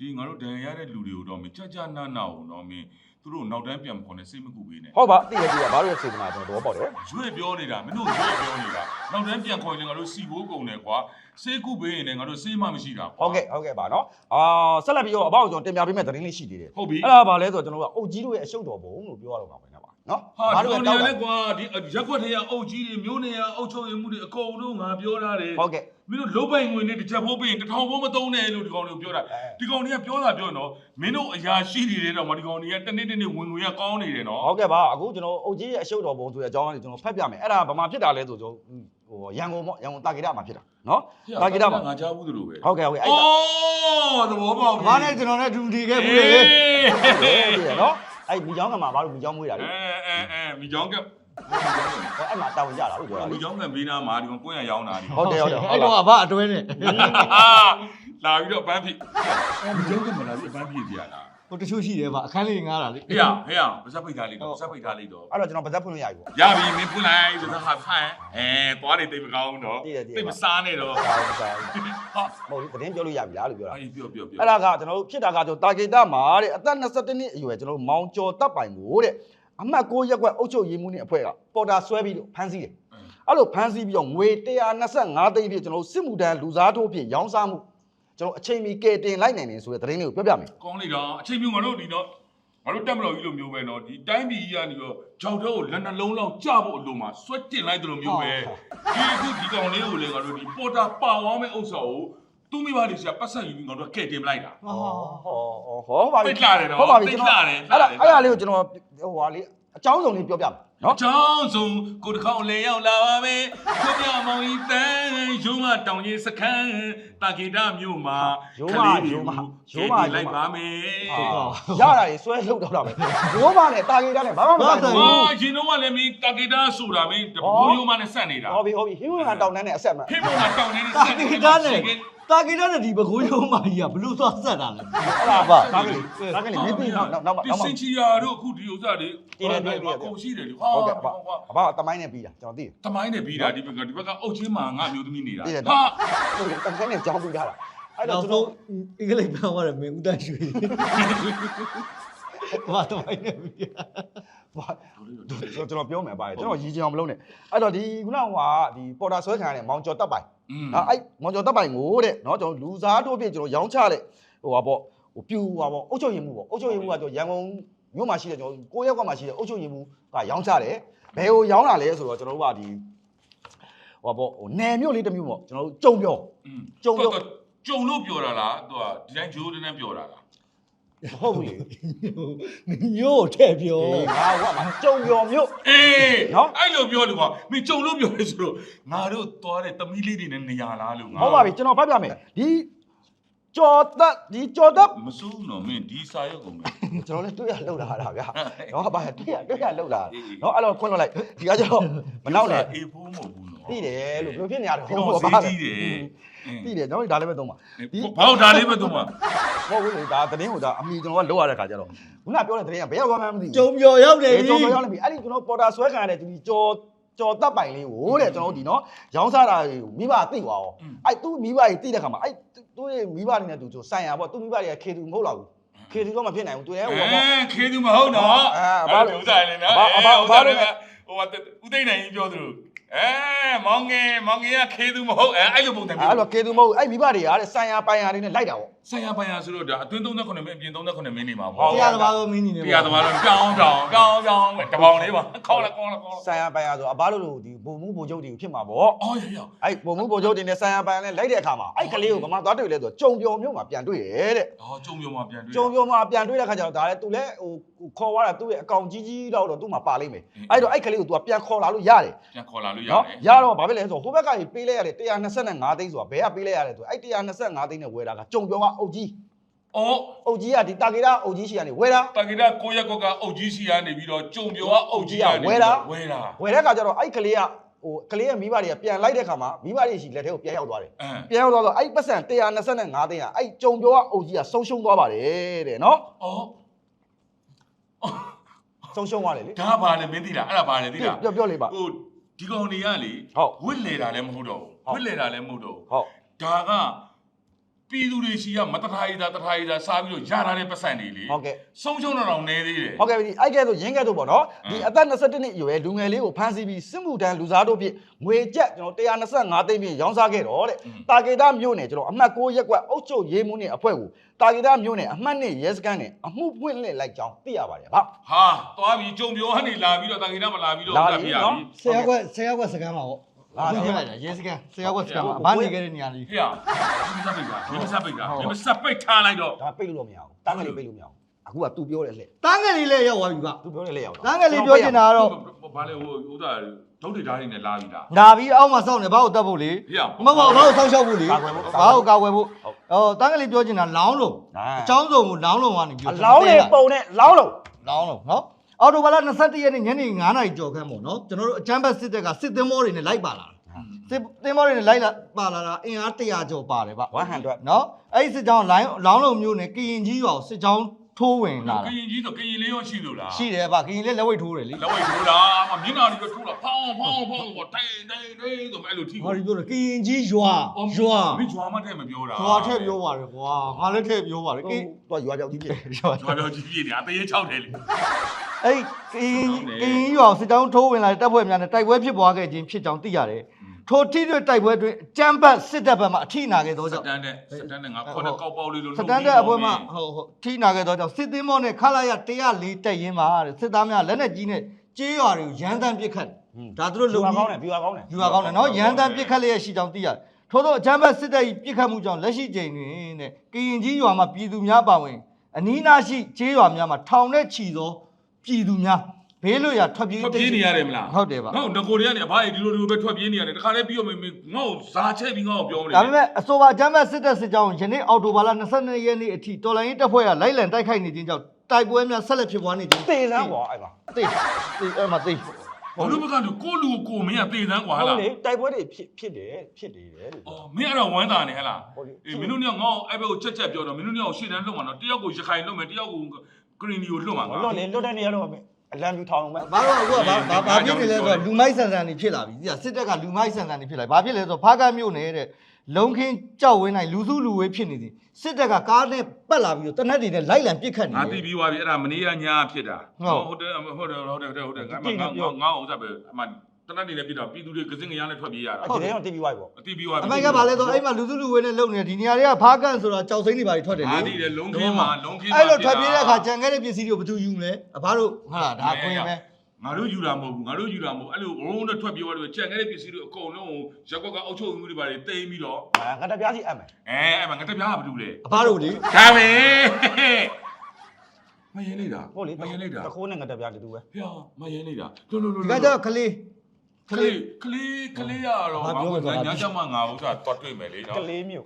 ဒီငါတို့ဒဏ်ရာရတဲ့လူတွေကိုတော့မင်းကြကြနာနာကိုတော့မင်းသူတို့နောက်တန်းပြန်မခေါ်နဲ့စိတ်မကူပေးနဲ့ဟုတ်ပါသိရသိရဘာလို့စေတနာကျွန်တော်တော့ပေါ့တယ်ရွေ့ပြောနေတာမင်းတို့ရွေ့ပြောနေတာနောက်တန်းပြန်ခေါ်ရင်လည်းငါတို့စီဘိုးကုန်တယ်ကွာစေးကူပေးရင်လည်းငါတို့စေးမှမရှိတာကွာဟုတ်ကဲ့ဟုတ်ကဲ့ပါနော်အာဆက်လက်ပြီးတော့အပေါ့ကျွန်တော်တင်ပြပေးမယ့်သတင်းလေးရှိသေးတယ်ဟုတ်ပြီအဲ့ဒါဘာလဲဆိုတော့ကျွန်တော်တို့ကအုတ်ကြီးတို့ရဲ့အရှုပ်တော်ဘုံလို့ပြောရတော့မှာပဲနော်နော်ဟာဒီတို့ကောင်တောတွေက်လည်းကွာဒီရက်ခွက်ထဲကအုပ်ကြီးတွေမျိုးနေရအုပ်ချုပ်ရမှုတွေအကုန်လုံးငါပြောထားတယ်ဟုတ်ကဲ့ မင်းတို့လုံးပိုင်ငွေနဲ့တစ်ချက်ဖိုးပေးရင်တစ်ထောင်ဖိုးမသုံးနဲ့လို့ဒီကောင်တွေကိုပြောတာဒီကောင်တွေကပြောတာပြောနော်မင်းတို့အရာရှိတွေတဲ့တော့မဒီကောင်တွေကတနေ့တနေ့ဝင်ငွေကကောင်းနေတယ်နော်ဟုတ်ကဲ့ပါအခုကျွန်တော်အုတ်ကြီးရဲ့အရှုပ်တော်ဘုံဆိုတဲ့အကြောင်းလေးကျွန်တော်ဖတ်ပြမယ်အဲ့ဒါဘာမှဖြစ်တာလဲဆိုကျွန်တော်ဟိုရန်ကုန်ပေါ့ရန်ကုန်တာဂီတာမှာဖြစ်တာနော်တာဂီတာမှာငါကြားဘူးသူတို့ပဲဟုတ်ကဲ့ဟုတ်ကဲ့အဲ့အောဒါ်သဘောပေါက်ပြီဘာနဲ့ကျွန်တော်နဲ့ဒူတီခဲ့ဘူးလေအေးဟုတ်ကဲ့နော်အဲ့မိချောင်းကမှာဘာလို့မိချောင်းမွေးတာလဲအဲအဲအဲမိချောင်းက ဟောအဲ့မှာတာဝန်ကြတာလို့ပြောတာလေမိချောင်းကဘေးနားမှာဒီကောင်ကိုယ်ရရောင်းတာဒီဟုတ်တယ်ဟုတ်တယ်ဟုတ်အဲ့လားတော့ဘာအတွဲနဲ့လာပြီးတော့ပန်းဖြစ်အဲမိချောင်းကမလာပြီးပန်းဖြစ်ကြရတာဟိုတချို့ရှိတယ်ဗျအခန်းလေးငားတာလေဟေ့ရဟေ့ရပါစပ်ပိတ်ထားလိုက်တော့ပါစပ်ပိတ်ထားလိုက်တော့အဲ့တော့ကျွန်တော်ပါဇက်ဖွင့်လို့ရပြီပေါ့ ရပြီမင်းဖွင့်လိုက်ဆိုတော့ဟာဖန်အဲသွားနေတိတ်မကောင်းဘူးနော်တည်တယ်တည်တယ်တိတ်မစားနဲ့တော့ဒါဟုတ်ကဲ့ဟာမဟုတ်ဘူးသတင်းပြောလို့ရပြီလားလို့ပြောတာအေးပြောပြောပြောအဲ့ဒါကကျွန်တော်တို့ဖြစ်တာကကျွန်တော်တာဂီတာမှာတဲ့အသက်22နှစ်အရွယ်ကျွန်တော်တို့မောင်ကျော်တပ်ပိုင်ကိုတဲ့ အမှတ်6ရက်ကွက်အုပ်ချုပ်ရေးမှုနဲ့အဖွဲ့ကပေါ်တာဆွဲပြီးတော့ဖမ်းဆီးတယ်အဲ့လိုဖမ်းဆီးပြီးတော့ငွေ125သိန်းပြည့်ကျွန်တော်တို့စစ်မှုထမ်းလူစားထိုးဖြစ်ရောင်းစားမှုကျွန်တော်အချိန်မီကဲတင်လိုက်နိုင်တယ်ဆိုတဲ့သတင်းလေးကိုပြောပြမယ်ကောင်းလိုက်တာအချိန်မျိုးငါတို့ဒီတော့ငါတို့တက်မလို့ကြီးလိုမျိုးပဲနော်ဒီတိုင်းပြည်ကြီးကနေတော့ဂျောက်တော့ကိုလက်နှလုံးလောက်ကြဖို့အလိုမှာဆွတ်တင်လိုက်တယ်လို့မျိုးပဲဒီအခုဒီကောင်လေးကိုလည်းငါတို့ဒီပေါ်တာပါဝါမဲ့ဥစ္စာကို သူ့မိဘလေးရှာပတ်ဆက်ယူပြီးငါတို့ကဲတင်ပလိုက်တာ ဟောဟောဟောပါပြီပိတ်လာတယ်နော်ဟုတ်ပါပြီပိတ်ကျွန်တော်လာတယ်အဲ့ဒါလှတယ် အဲ့ဒါလေးကိုကျွန်တော်ဟိုဟာလေးအကြောင်းစုံလေးပြောပြမယ်နော်အချောင်းဆုံးကိုတစ်ခေါက်လေရောက်လာပါမယ်ကိုပြမောင်ဤတန်းရုံးမတောင်ကြီးစခန်းတာဂီတာမြို့မှာလိုက်ပါမယ်ရတာတွေဆွဲထုတ်တော့တာပဲရိုးမနဲ့တာဂီတာနဲ့ဘာမှမဆိုင်ဘူး ဟာရှင်တော့ကလည်းမင်းတာဂီတာဆိုတာမင်းတဘိုးရုံးမနဲ့ဆက်နေတာဟောပြီဟောပြီဟင်းဝင်ကတောင်းတန်းနဲ့အဆက်မဟိမောကတောင်နေတဲ့ဆက်နေတာ တာဂီတာနဲ့ ဒီပကိုးရုံးမကြီးကဘလို့သွားဆက်တာလဲအဲ့ဒါပါဒါကလေးဒါကလေးမင်းပြီးနောက်နောက်နောက်ဒီနောက်စင်ချီယာတို့အခုဒီဥစ္စာတွေတည်တယ်တည်တယ်တည်တယ်ကိုရှိတယ်လေဟာဟုတ်ကဲ့အဘကွာအဘကတမိုင်းနဲ့ပြီးတာကျွန်တော်သိတယ်တမိုင်းနဲ့ပြီးတာဒီဘက်ကဒီဘက်ကအုတ်ချင်းမှာငါမျိုးသမီးနေတာသိတယ်ဟာဟုတ်ကဲ့တမိုင်းနဲ့ကြောင်းပြီးထားတာအဲ့နောတော့က်ကျွန်ဆုံးတော်အင်္ဂလိပ်ပြောင်းသွားတယ်မင်းဦးတန်းရွှေဘာတော့မိုင်းနေပြီဘာ ကျွန်တော်ပြောမယ်ပါတယ်ကျွန်တော်ရည်ချင်အောင်မလုပ်နဲ့အဲ့တော့ဒီခုနကဟာဒီပေါ်တာဆွဲခံရတဲ့မောင်ကျော်တပ်ပိုင် อืม အဲ့မောင်ကျော်တပ်ပိုင်ကိုတဲ့နော်ကျွန်တော်လူစားတို့ဖြစ်ကျွန်တော်ရောင်းချတဲ့ဟိုဟာပေါ့ဟိုပြူဟာပေါ့အုတ်ချုပ်ရင်မှုပေါ့အုတ်ချုပ်ရင်မှုကကျွန်တော်ရန်ကုန်မြို့မှာရှိတဲ့ကျွန်တော်ကိုရောက်ကမှရှိတဲ့အုတ်ချုပ်ရင်မှုကရောင်းချတယ်ဘယ်ကိုရောင်းတာလဲဆိုတော့ကျွန်တော်တို့ကဒီဟိုဟာပေါ့ဟိုနယ်မြို့လေးတစ်မြို့ပေါ့ကျွန်တော်တို့ကြုံပြော อืม ကြုံလို့ ကြုံလို့ပြောတာလားသူကဒီတိုင်းဂျိုးတန်းပြောတာလား မ ဟုတ်ဘူးလေမျိုးကိုထည့်ပြောအေးငါကမှကြုံပြောမြို့အေးနော်အဲ့လိုပြောလို့ကွာမင်းကြုံလို့ပြောတယ်ဆိုတော့ငါတို့သွားတဲ့သမီးလေးတွေနဲ့နေရလားလို့ငါဟုတ်ပါပြီကျွန်တော်ဖတ်ပြမယ်ဒီကြော်သက်ဒီကြော်သက်မစိုးဘူးနော်မင်းဒီစာရုပ်ကုန်မယ်ကျွန်တော်လည်းတွေ့ရလှုပ်လာတာဗျာနော်ဘာတွေ့ရတွေ့ရလှုပ်လာနော်အဲ့တော့ခွန်းလို့လိုက်ဒီကကျတော့မနောက်နဲ့အေးဖိုးမဟုတ်ဘူးနော်သိတယ်လို့ဘယ်လိုဖြစ်နေရတော့ဒီတော့ဈေးကြီးတယ် သိတယ်ကျွန်တော်ဒါလည်းပဲသုံးပါဒီဘာလို့ဒါလေးပဲတော့မှာဟုတ်ဘူးလေဒါသတင်းဟိုဒါအမိကျွန်တော်ကလောက်ရတဲ့ခါကျတော့ခုနပြောတဲ့သတင်းကဘယ်ရောက်သွားမှန်းမသိဘူးကြုံပြောရောက်တယ်အေးပြီကြော်ကြော်ရောက်နေပြီအဲ့ဒီကျွန်တော်ပေါ်တာဆွဲခံရတဲ့ဒီကြော်ကြော်တပ်ပိုင်လေးကိုတဲ့ကျွန်တော်တို့ဒီနော်ရောင်းစားတာကိုမိဘသိသွားအောင်အဲ့သူ့မိဘကြီးသိတဲ့ခါမှာအဲ့သူ့ရဲ့မိဘတွေနဲ့သူဆိုဆိုင်ရပေါ့သူ့မိဘတွေကခေသူမဟုတ်တော့ဘူးခေသူတော့မဖြစ်နိုင်ဘူးသူလည်းဟိုအဲပေါ့ခေသူမဟုတ်နော်အဲဘာလို့ဥစားလေနော်ဘာဘာဘာဥစားလေလဲဟိုဦးသိန်းနိုင်ကြီးပြောသလို အဲမောင်ငယ်မောင်ငယ်ကခေသူမဟုတ်အဲအဲ့လိုပုံစံအဲ့လိုကေသူမဟုတ်အဲ့မိဘတွေကတဲ့ဆိုင်ရပိုင်ရလေးနဲ့လိုက်တာပေါ့ ဆိုင်ရပိုင်ရဆိုတော့ဒါအတွင်း39မိနစ်အပြင်39မိနစ်မှာဟုပေါ့တ်တရားသမားကိုမင်းနေနေတရားသမားတော့ကြောင်းကြောင်းကြောင်းကြောင်းပဲတပေါင်လေးပါခေါင်းလာခေါင်းလာခေါင်းလာဆိုင်ရပိုင်ရဆိုအဘလို့လို့ဒီဘုံမှုဘုံချုပ်တွေဖြစ်မှာပေါ့အော်ရရအဲ့ဘုံမှုဘုံချုပ်တွေနဲ့ဆိုင်ရပိုင်ရနဲ့လိုက်တဲ့အခါမှာအဲ့ကလေးကိုဗမာသွားတွေ့လဲဆိုကြုံပြောမျိုးမှာပြန်တွေ့တယ်တဲ့အော်ကျုံပြုံမှာပြန်တွေ့ကြုံပြောမှာပြန်တွေ့တဲ့ခါကျတော့ဒါလည်းသူလည်းဟိုခေါ်သွားတာသူ့ရဲ့အကောင့်ကြီးကြီးတော့တော့သူ့မှာပါလိမ့်မယ်အဲ့တော့အဲ့ကလေးကို तू ပြန်ခေါ်လာလို့ရတယ်ပြန်ခေါ်လာလို့ရတနော်ယ်ရတော့ဘာဖြစ်လဲဆိုတော့ဟိုဘက်ကကြီးပေးလိုက်ရတယ်125သိန်းဆိုတာဘယ်ကပေးလိုက်ရလဲဆိုအဲ့125သိန်းနဲ့ဝယ်တာကကြုံပြောကအုပ်ကြီးအော်အုပ်ကြီးကဒီတာဂီတာအုပ်ကြီးရှိကနေဝယ်တာတက္ကရာကိုရက်ကွက်ကအုတ်ကြီးစီကနေပြီးတော့ကျုံပြုံကအုတ်ကြီးကနေဝဲတာဝယ်တဲ့ခါကျတော့အဲ့ကလေးကဟိုကလေးရဲ့မိဘတွေကပြန်လိုက်တဲ့ခါမှာမိဘတွေရှိလက်ထဲကိုပြန်ရောက်သွားတယ်အင်းပြန်ရောက်သွားတော့အဲ့ပတ်စံ125သိန်းကအဲ့ကြုံပြောကအုပ်ကြီးကဆုံးရှုံးသွားပါတယ်တဲ့နော်အော်ဆုံးရှုံးသွားတယ်လေဒါပါလေမင်းသိလားအဲ့ဒါပါလေသိလားပြောပြောလေးပါဟိုဒီကောင်တွေကလေဟုတ်ဝစ်လေတာလည်းမဟုတ်တော့ဟုတ်ဘူးဝစ်လေတာလည်းမဟုတ်တော့ဘူးဟုတ်ဒါက ပြည်သူတွေရှိကမတထားရတာတထားရတာစားပြီးတော့ရထားတဲ့ပတ်စံတွေလေဟုတ်ကဲ့ဆုံးရှုံးတော့တော့နေသေးတယ်ဟုတ်ကဲ့ပြီအဲ့ကဲဆိုရင်းကဲဆိုပေါ့နော်အင်းဒီအသက်22နှစ်အရွယ်လူငယ်လေးကိုဖမ်းဆီးပြီးစစ်မှုထမ်းလူစားတို့ဖြင့်ငွေကျပ်ကျွန်တော်125သိန်းဖြင့်ရောင်းစားခဲ့တော့တဲ့တာဂေတာမြို့နယ်ကျွန်တော်အမှတ်6ရက်ကွက်အုပ်ချုပ်ရေးမှုနဲ့အဖွဲ့ကိုတာဂေတာမြို့နယ်အမှတ်1ရဲစခန်းနဲ့အမှုဖွင့်လှစ်လိုက်ကြောင်းသိရပါတယ်ဗျဟာသွားပြီးကြုံပြောကနေလာပြီးတော့တာဂိတာမလာပြီးတော့လာပြပြီပြနော်ပြီဆရာကွက်ဆရာကွက်စကမ်းပါဗော လာဆရာလိုက်တာရဲစကမ်းဆရာကွက်စကမ်းပါဘာနေခဲ့တဲ့နေရာလေးဟေ့ရမစပိတ်တာမစပိတ်တာမစပိတ်ထားလိုက်တော့ဒါပိတ်လို့တော့မရဘူးတားငယ်လေးပိတ်လို့မရဘူးအခုက तू ပြောတယ်လှည့်တန်းငယ်လေးလည်းရောက်သွားပြီဗျ तू ပြောတယ်လှည့်ရောက်တန်းငယ်လေးပြောချင်တာကတော့ဘာလဲဟိုဥဒါဒုတ်တွေဓာတ်တွေနဲ့လာပြီးလားနာပြီးအောက်မှာစောင့်နေဘာလို့တတ်ဖို့လေဟေ့ရမဟုတ်ပါဘူးဘာလို့စောင့်ရှောက်ဖို့လေကာကွယ်ဖို့ဘာလို့ကာကွယ်ဖို့ဟုတ်ဟောတန်းငယ်လေးပြောချင်တာလောင်းလုံးအချောင်းစုံကိုလောင်းလုံးကနေပြီးအလောင်းလေးပုံနဲ့လောင်းလို့လောင်းလုံးနော် အော်တိုဘာလ21ရက်နေ့ညနေ9:00နာရီကြော်ခန့်ပေါ့နော်ကျွန်တော်တို့အချမ်းဘတ်စစ်တပ်ကစစ်သင်းမောတွေနဲ့လိုက်ပါလာတာစစ်သင်းမောတွေနဲ့လိုက်လာပါလာတာအင်အား100ကျော်ပါတယ်ဗျ100နော်အဲ့ဒီစစ်ကြောင်းလိုင်းလောင်းလုံးမျိုးနဲ့ကရင်ကြီးရွာကိုစစ်ကြောင်း ထိုးဝင်လာကတာရင်ကြီးဆိုကရင်လေးရောရှိလို့လားရှိတယ်ဗျကရင်လေးလက်ဝိတ်ထိုးတယ်လေလက်ဝိတ်ထိုးလားမမျက်နှာတွေပဲထိုးလားဖောင်းဖောင်းဖောင်းကိုတိန်တိန်တိန်ဆိုမဲ့အဲ့လိုထိဟောဒီပြောတယ်ကရင်ကြီးရွာရွာမင်းဂျွာမထဲမပြောတာရွာထည့်ပြောပါတယ်ကွာငါလည်းထည့်ပြောပါတယ်ကသူင်ကရွာကြောက်ကြီးဖြစ်ရွာဂျွာပြောကြည့်ပြနေအသေး6တယ်လေအဲ့ကရင်ကရင်ရွာကိုစစ်ကြောင်းထိုးဝင်လာတဲ့တပ်ဖွဲ့များနဲ့တိုက်ပွဲဖြစ်ပွားခဲ့ခြင်းဖြစ်ကြောင်းသိရတယ် ထိုထိတွေ့တိုက်ပွဲတွင်အကြမ်းဖက်စစ်တပ်ဘက်မှအထိနာခဲ့သောစကြောင့် တန်တဲ့စတန်တဲ့ငါခေါ်တဲ့ကောက်ပေါက်လေးလို့စတန်တဲ့အဖွဲ့မှဟုတ်ဟုတ်ထိနာခဲ့သောကြောင့်စစ်သင်းမောနဲ့ခလာရ104တက်ရင်မှာတဲ့စစ်သားများလက်နက်ကြီးနဲ့ကြေးရွာတွေကိုရန်တမ်းပစ်ခတ်ဒါသူတို့လူလုံကောကြီးင်းတယ်ပြူကောင်းတယ်ယူရကောင်းတယ်နော်ရန်တမ်းပစ်ခတ်လျက်ရှိကြောင်းသိရတယ်ထို့သောအချမ်းဘတ်စစ်တပ်၏ပစ်ခတ်မှုကြောင့်လက်ရှိချိန်တွင်တဲ့ကရင်ကြီးရွာမှာပြည်သူများပါဝင်အနီးနားရှိကျေးရွာများမှာထောင်နဲ့ချီသောပြည်သူများ ဘေးလွတ်ရာထွက်ပြေးထွက်ပြေးနေရတယ်မလားဟုတ်တယ်ပါငေါ့ငကိုတွေကနေအဘကြီးဒီလိုဒီလိုပဲထွက်ပြေးနေရတယ်တခါလဲပြီးတော့မင်းငေါ့ဇာချက်ပြီးငေါ့ကိုပြောမနေဒါပေမဲ့အဆိုပါဂျမ်းမတ်စစ်တပ်စစ်ကြောင်းယနေ့အောက်တိုဘာလ22ရက်နေ့အထိတော်လိုင်းရေးတပ်ဖွဲ့ကလိုက်လံတိုက်ခိုက်နေခြင်းကြောင့်တိုက်ပွဲများဆက်လက်ဖြစ်ပွားနေခြင်းသေစမ်းကွာအဲ့ပါသေသေအဲ့မှာသေဘလို့ဘကလို့ကိုလူကိုမင်းကသေစမ်းကွာဟလားဟုတ်လေတိုက်ပွဲတွေဖြစ်ဖြစ်တယ်ဖြစ်နေတယ်လို့အော်မင်းအဲ့တော့ဝမ်းသာနေဟလားအေးမင်းတို့ကငေါ့အဲ့ဘက်ကိုချက်ချက်ပြောတော့မင်းတို့ကရှေ့တန်းလွတ်မှာတော့တယောက်ကိုရခိုင်လွတ်မယ်တယောက်ကိုဂရင်းဒီကိုလွတ်မှာကွာလွတ်လေလွတ်တဲ့နေရာတော့မယ် အလံပြူထောင်မယ်ဘာလို့အခုကဘာဘာဘာဖြစ်နေလဲဆိုတော့လူမိုက်ဆန်ဆန်နေဖြစ်လာပြီဒီကစစ်တပ်ကလူမိုက်ဆန်ဆန်နေဖြစ်လာပြီဘာဖြစ်လဲဆိုတော့ဖားကမြို့နယ်တဲ့လုံခင်းကြောက်ဝင်းနိုင်လူစုလူဝေးဖြစ်နေသည်စစ်တပ်ကကားနဲ့ပတ်လာပြီးတော့တနက်တွေနဲ့လိုက်လံပစ်ခတ်နေငါတသိယ် ပြီးသွားပြီအဲ့ဒါမနေ့ကညာဖြစ်တာဟုတ် ဟုတ်တယ်ဟုတ်တယ်ဟုတ်တယ်ဟုတ်တယ်ငါငါငါငါဥစ္စာပဲအမှ တနတ်နေလည်းပြတော့ပြည်သူတွေကစင်းကရနဲ့ထွက်ပြေးရတာအဲ့ဒီတော့တိပြီးသွားပြီပေါ့အသိပြီးသွားပြီအမိုက်ကဘာလဲဆိုတော့အဲ့မှာလူစုလူဝေးနဲ့လုံနေဒီနေရာတွေကဖားကန်ဆိုတော့ကြောက်စိမ့်တွေပါထွက်တယ်လေငါသိတယ်လုံးခင်းမှာလုံးခင်းမှာအဲ့လိုထွက်ပြေးတဲ့အခါကြံခဲ့တဲ့ပစ္စည်းတွေကိုဘယ်သူယူမလဲအဘတို့ဟာဒါကွင်းပဲငါတို့ယူတာမဟုတ်ဘူးငါတို့ယူတာမဟုတ်အဲ့လိုရုံးနဲ့ထွက်ပြေးသွားတယ်ကြံခဲ့တဲ့ပစ္စည်းတွေအကုန်လုံးကိုရက်ကွက်ကအောက်ချုပ်မှုတွေပါတွေတိမ်ပြီးတော့ငါတပြားစီအပ်မယ်အဲအဲ့မှာငါတပြားကဘာလုပ်လဲအဘတို့လေဒါပဲမရင်လိုက်တာဟုတ်လေမရင်လိုက်တာတခိုးနဲ့ငါတပြားတူတူပဲဖျားမရင်လိုက်တာလို့လို့လို့ဒီကကြတော့ကလေး ကလေးကလေးကလေးရတော့ဘာပြောမလဲဆိုတာညချမ်းမငါဥစ္စာတွတ်တွေ့မယ်လေနော်ကလေးမျိုး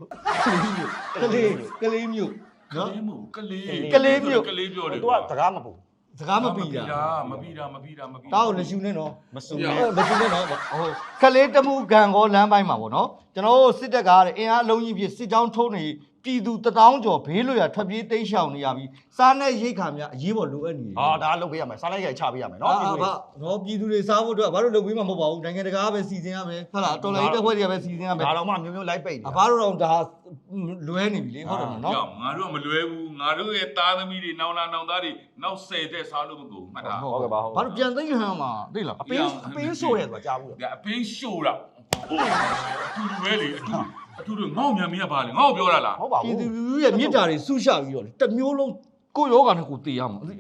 ကလေးကလေးမျိုးကနော်လေးမဟုတ်ကလေးကလေးမျိုးကလေးပြောတယ်သူကစကားမပူစကားမပြီးတာမပြီးတာမပြီးတာမပြီးတောက်လက်ရှူနေနော်မစူရနဲ့ဟုတ်လက်ရှူနေနော်ဟုတ်ကလေးတမှုကံကောလမ်းပိုင်းမှာပေါ့နော်ကျွန်တော်တို့စစ်တပ်ကားတဲ့အင်အားအလုံးကြီးပြစစ်ကြောင်းထုံးနေ ပြည်သူတထောင်ကျော်ဘေးလွတ်ရာထွက်ပြေးတိမ်းရှောင်နေရပြီးစားနဲ့ရိတ်ခါများအရေးပေါ်လိုအပ်နေတယ်ဟာဒါလုပ်ပေးရမယ်စားလိုက်ရိုက်ချပေးရမယ်နော်နော်ပြည်သူတွေဘာနော်ပြည်သူတွေစားဖို့အတွက်ဘာလို့လုပ်ပေးမှာမဟုတ်ပါဘူးနိုင်ငံတကာကပဲစီစဉ်ရမယ်ဟုတ်လားတော်လိုင်းတက်ဖွဲ့တွေကပဲစီစဉ်ရမယ်ဒါတော့မှမျိုးမျိုးလိုက်ပိတ်နေအဘတို့တော့ဒါလွဲနေပြီလေဟုတ်တယ်မနော် ကြောက်ငါတို့ကမလွဲဘူးငါတို့ရဲ့သားသမီးတွေနောင်လာနောင်သားတွေနောက်ဆယ်တဲ့စားလို့မကုန်မှတ်တာဟုတ်ကဲ့ပါဟုတ်ဘာလို့ပြန်သိမ်းဟမ်းမှာသိလားအပင်းအပင်းဆိုရဲဆိုတာကြားဘူးလေဒါအပင်းရှို့တာဟိုအတူတူပဲလေအတူ အတူတူငေါ့မြန်မင်းကပါလေငေါ့ပြောတာလားဟုတ်ပါပြည်ဘူးသူလူထုရဲ့မြစ်တာတွေဆူရှပြီးတော့လေတစ်မျိုးလုံးကိုယ့်ယောဂနဲ့ကိုယ်တည်ရမှာဟုတ်တယ်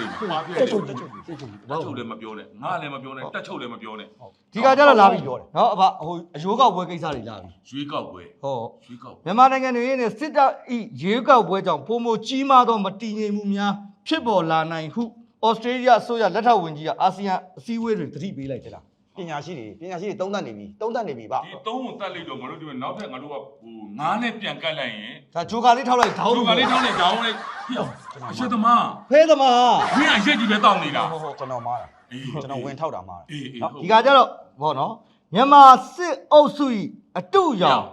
လေပါပြတက်တယ်ချုပ်တက်ချုပ်တက်ချုပ်တက်ချုပ်လည်းမပြောနဲ့ငါလည်းမပြောနဲ့တက်ချုပ်လည်းမပြောနဲ့ဒီကကြတော့လာပြီနော်အဘဟိုအရိုးကောက်ပွဲကိစ္စတွေလာပြီရွေးကောက်ပွဲဟောရွေးကောက်ပွဲမြန်မာနိုင်ငံတွေရဲ့စစ်တပ်ဤရေကောက်ပွဲကြောင့်ပုံမကြီးမားသောမတည်ငြိမ်မှုများဖြစ်ပေါ်လာနိုင်ဟုဩစတြေးလျအစိုးရလက်ထောက်ဝန်ကြီးကအာဆီယံအစည်းအဝေးတွေတတိပေးလိုက်တယ်လား ပညာရှိတွေပညာရှိတွေတုံးတတ်နေပြီတုံးတတ်နေပြီဗျဒီသုံးကိုတက်လိုက်တော့ငါတို့ဒီမှာနောက်ထပ်ငါတို့ကဟိုငါးနဲ့ပြန်ကတ်လိုက်ရင်ဒါဂျိုကာလေးထောက်လိုက်ဒေါင်းသူကလေးထောင်းနေတောင်းလိုက်အရှက်သမားဖဲသမားမင်းအရက်ကြီးပဲတောင်းနေတာဟုတ်ဟုတ်ကျွန်တော်မားတာအေးကျွန်တော်ဝင်ထောက်တာမားတာအေးအေးနော်ဟုတ်ဒီကကြတော့ဘောနော်မြန်မာစစ်အုပ်စု၏အတုရောင်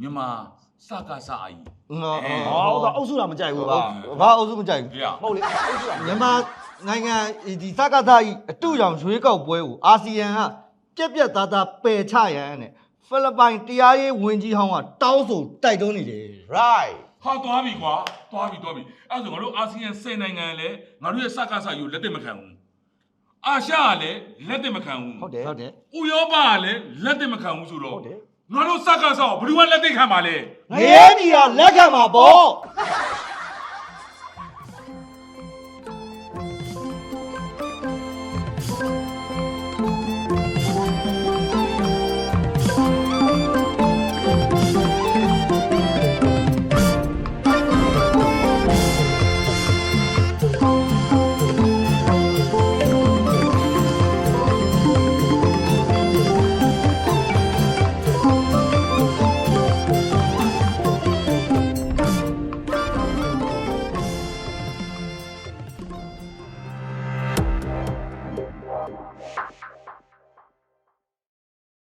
မြန်မာစကားစာအီနော်အေးဟောတော့အုပ်စုတာမကြိုက်ဘူးဗျဘာအုပ်စုမကြိုက်ဘူးပြရဟုတ်လေအုပ်စုတာမြန်မာ နိုင်ငံဒီစကားသားဤအတူရောင်ရွေးကောက်ပွဲကိုအာဆီယံကပြက်ပြက်သားသားပယ်ချရန်နဲ့ဖိလစ်ပိုင်တရားရေးဝန်ကြီးဟောင်းကတောင်းဆိုတိုက်တွန်းနေတယ် right ဟာသွားပြီကွာသွားပြီသွားပြီအဲ့ဒါဆိုငါတို့အာဆီယံ10နိုင်ငံလည်းငါတို့ရဲ့စကားစာယူလက်သက်မခံဘူးအာရှကလည်းလက်သက်မခံဘူးဟုတ်တယ်ဟုတ်တယ်ဥရောပကလည်းလက်သက်မခံဘူးဆိုတော့ဟုတ်တယ်ငါတို့စကားစာကိုဘယ်သူကလက်သက်ခံပါလဲငရဲကြီးကလက်ခံမှာပေါ့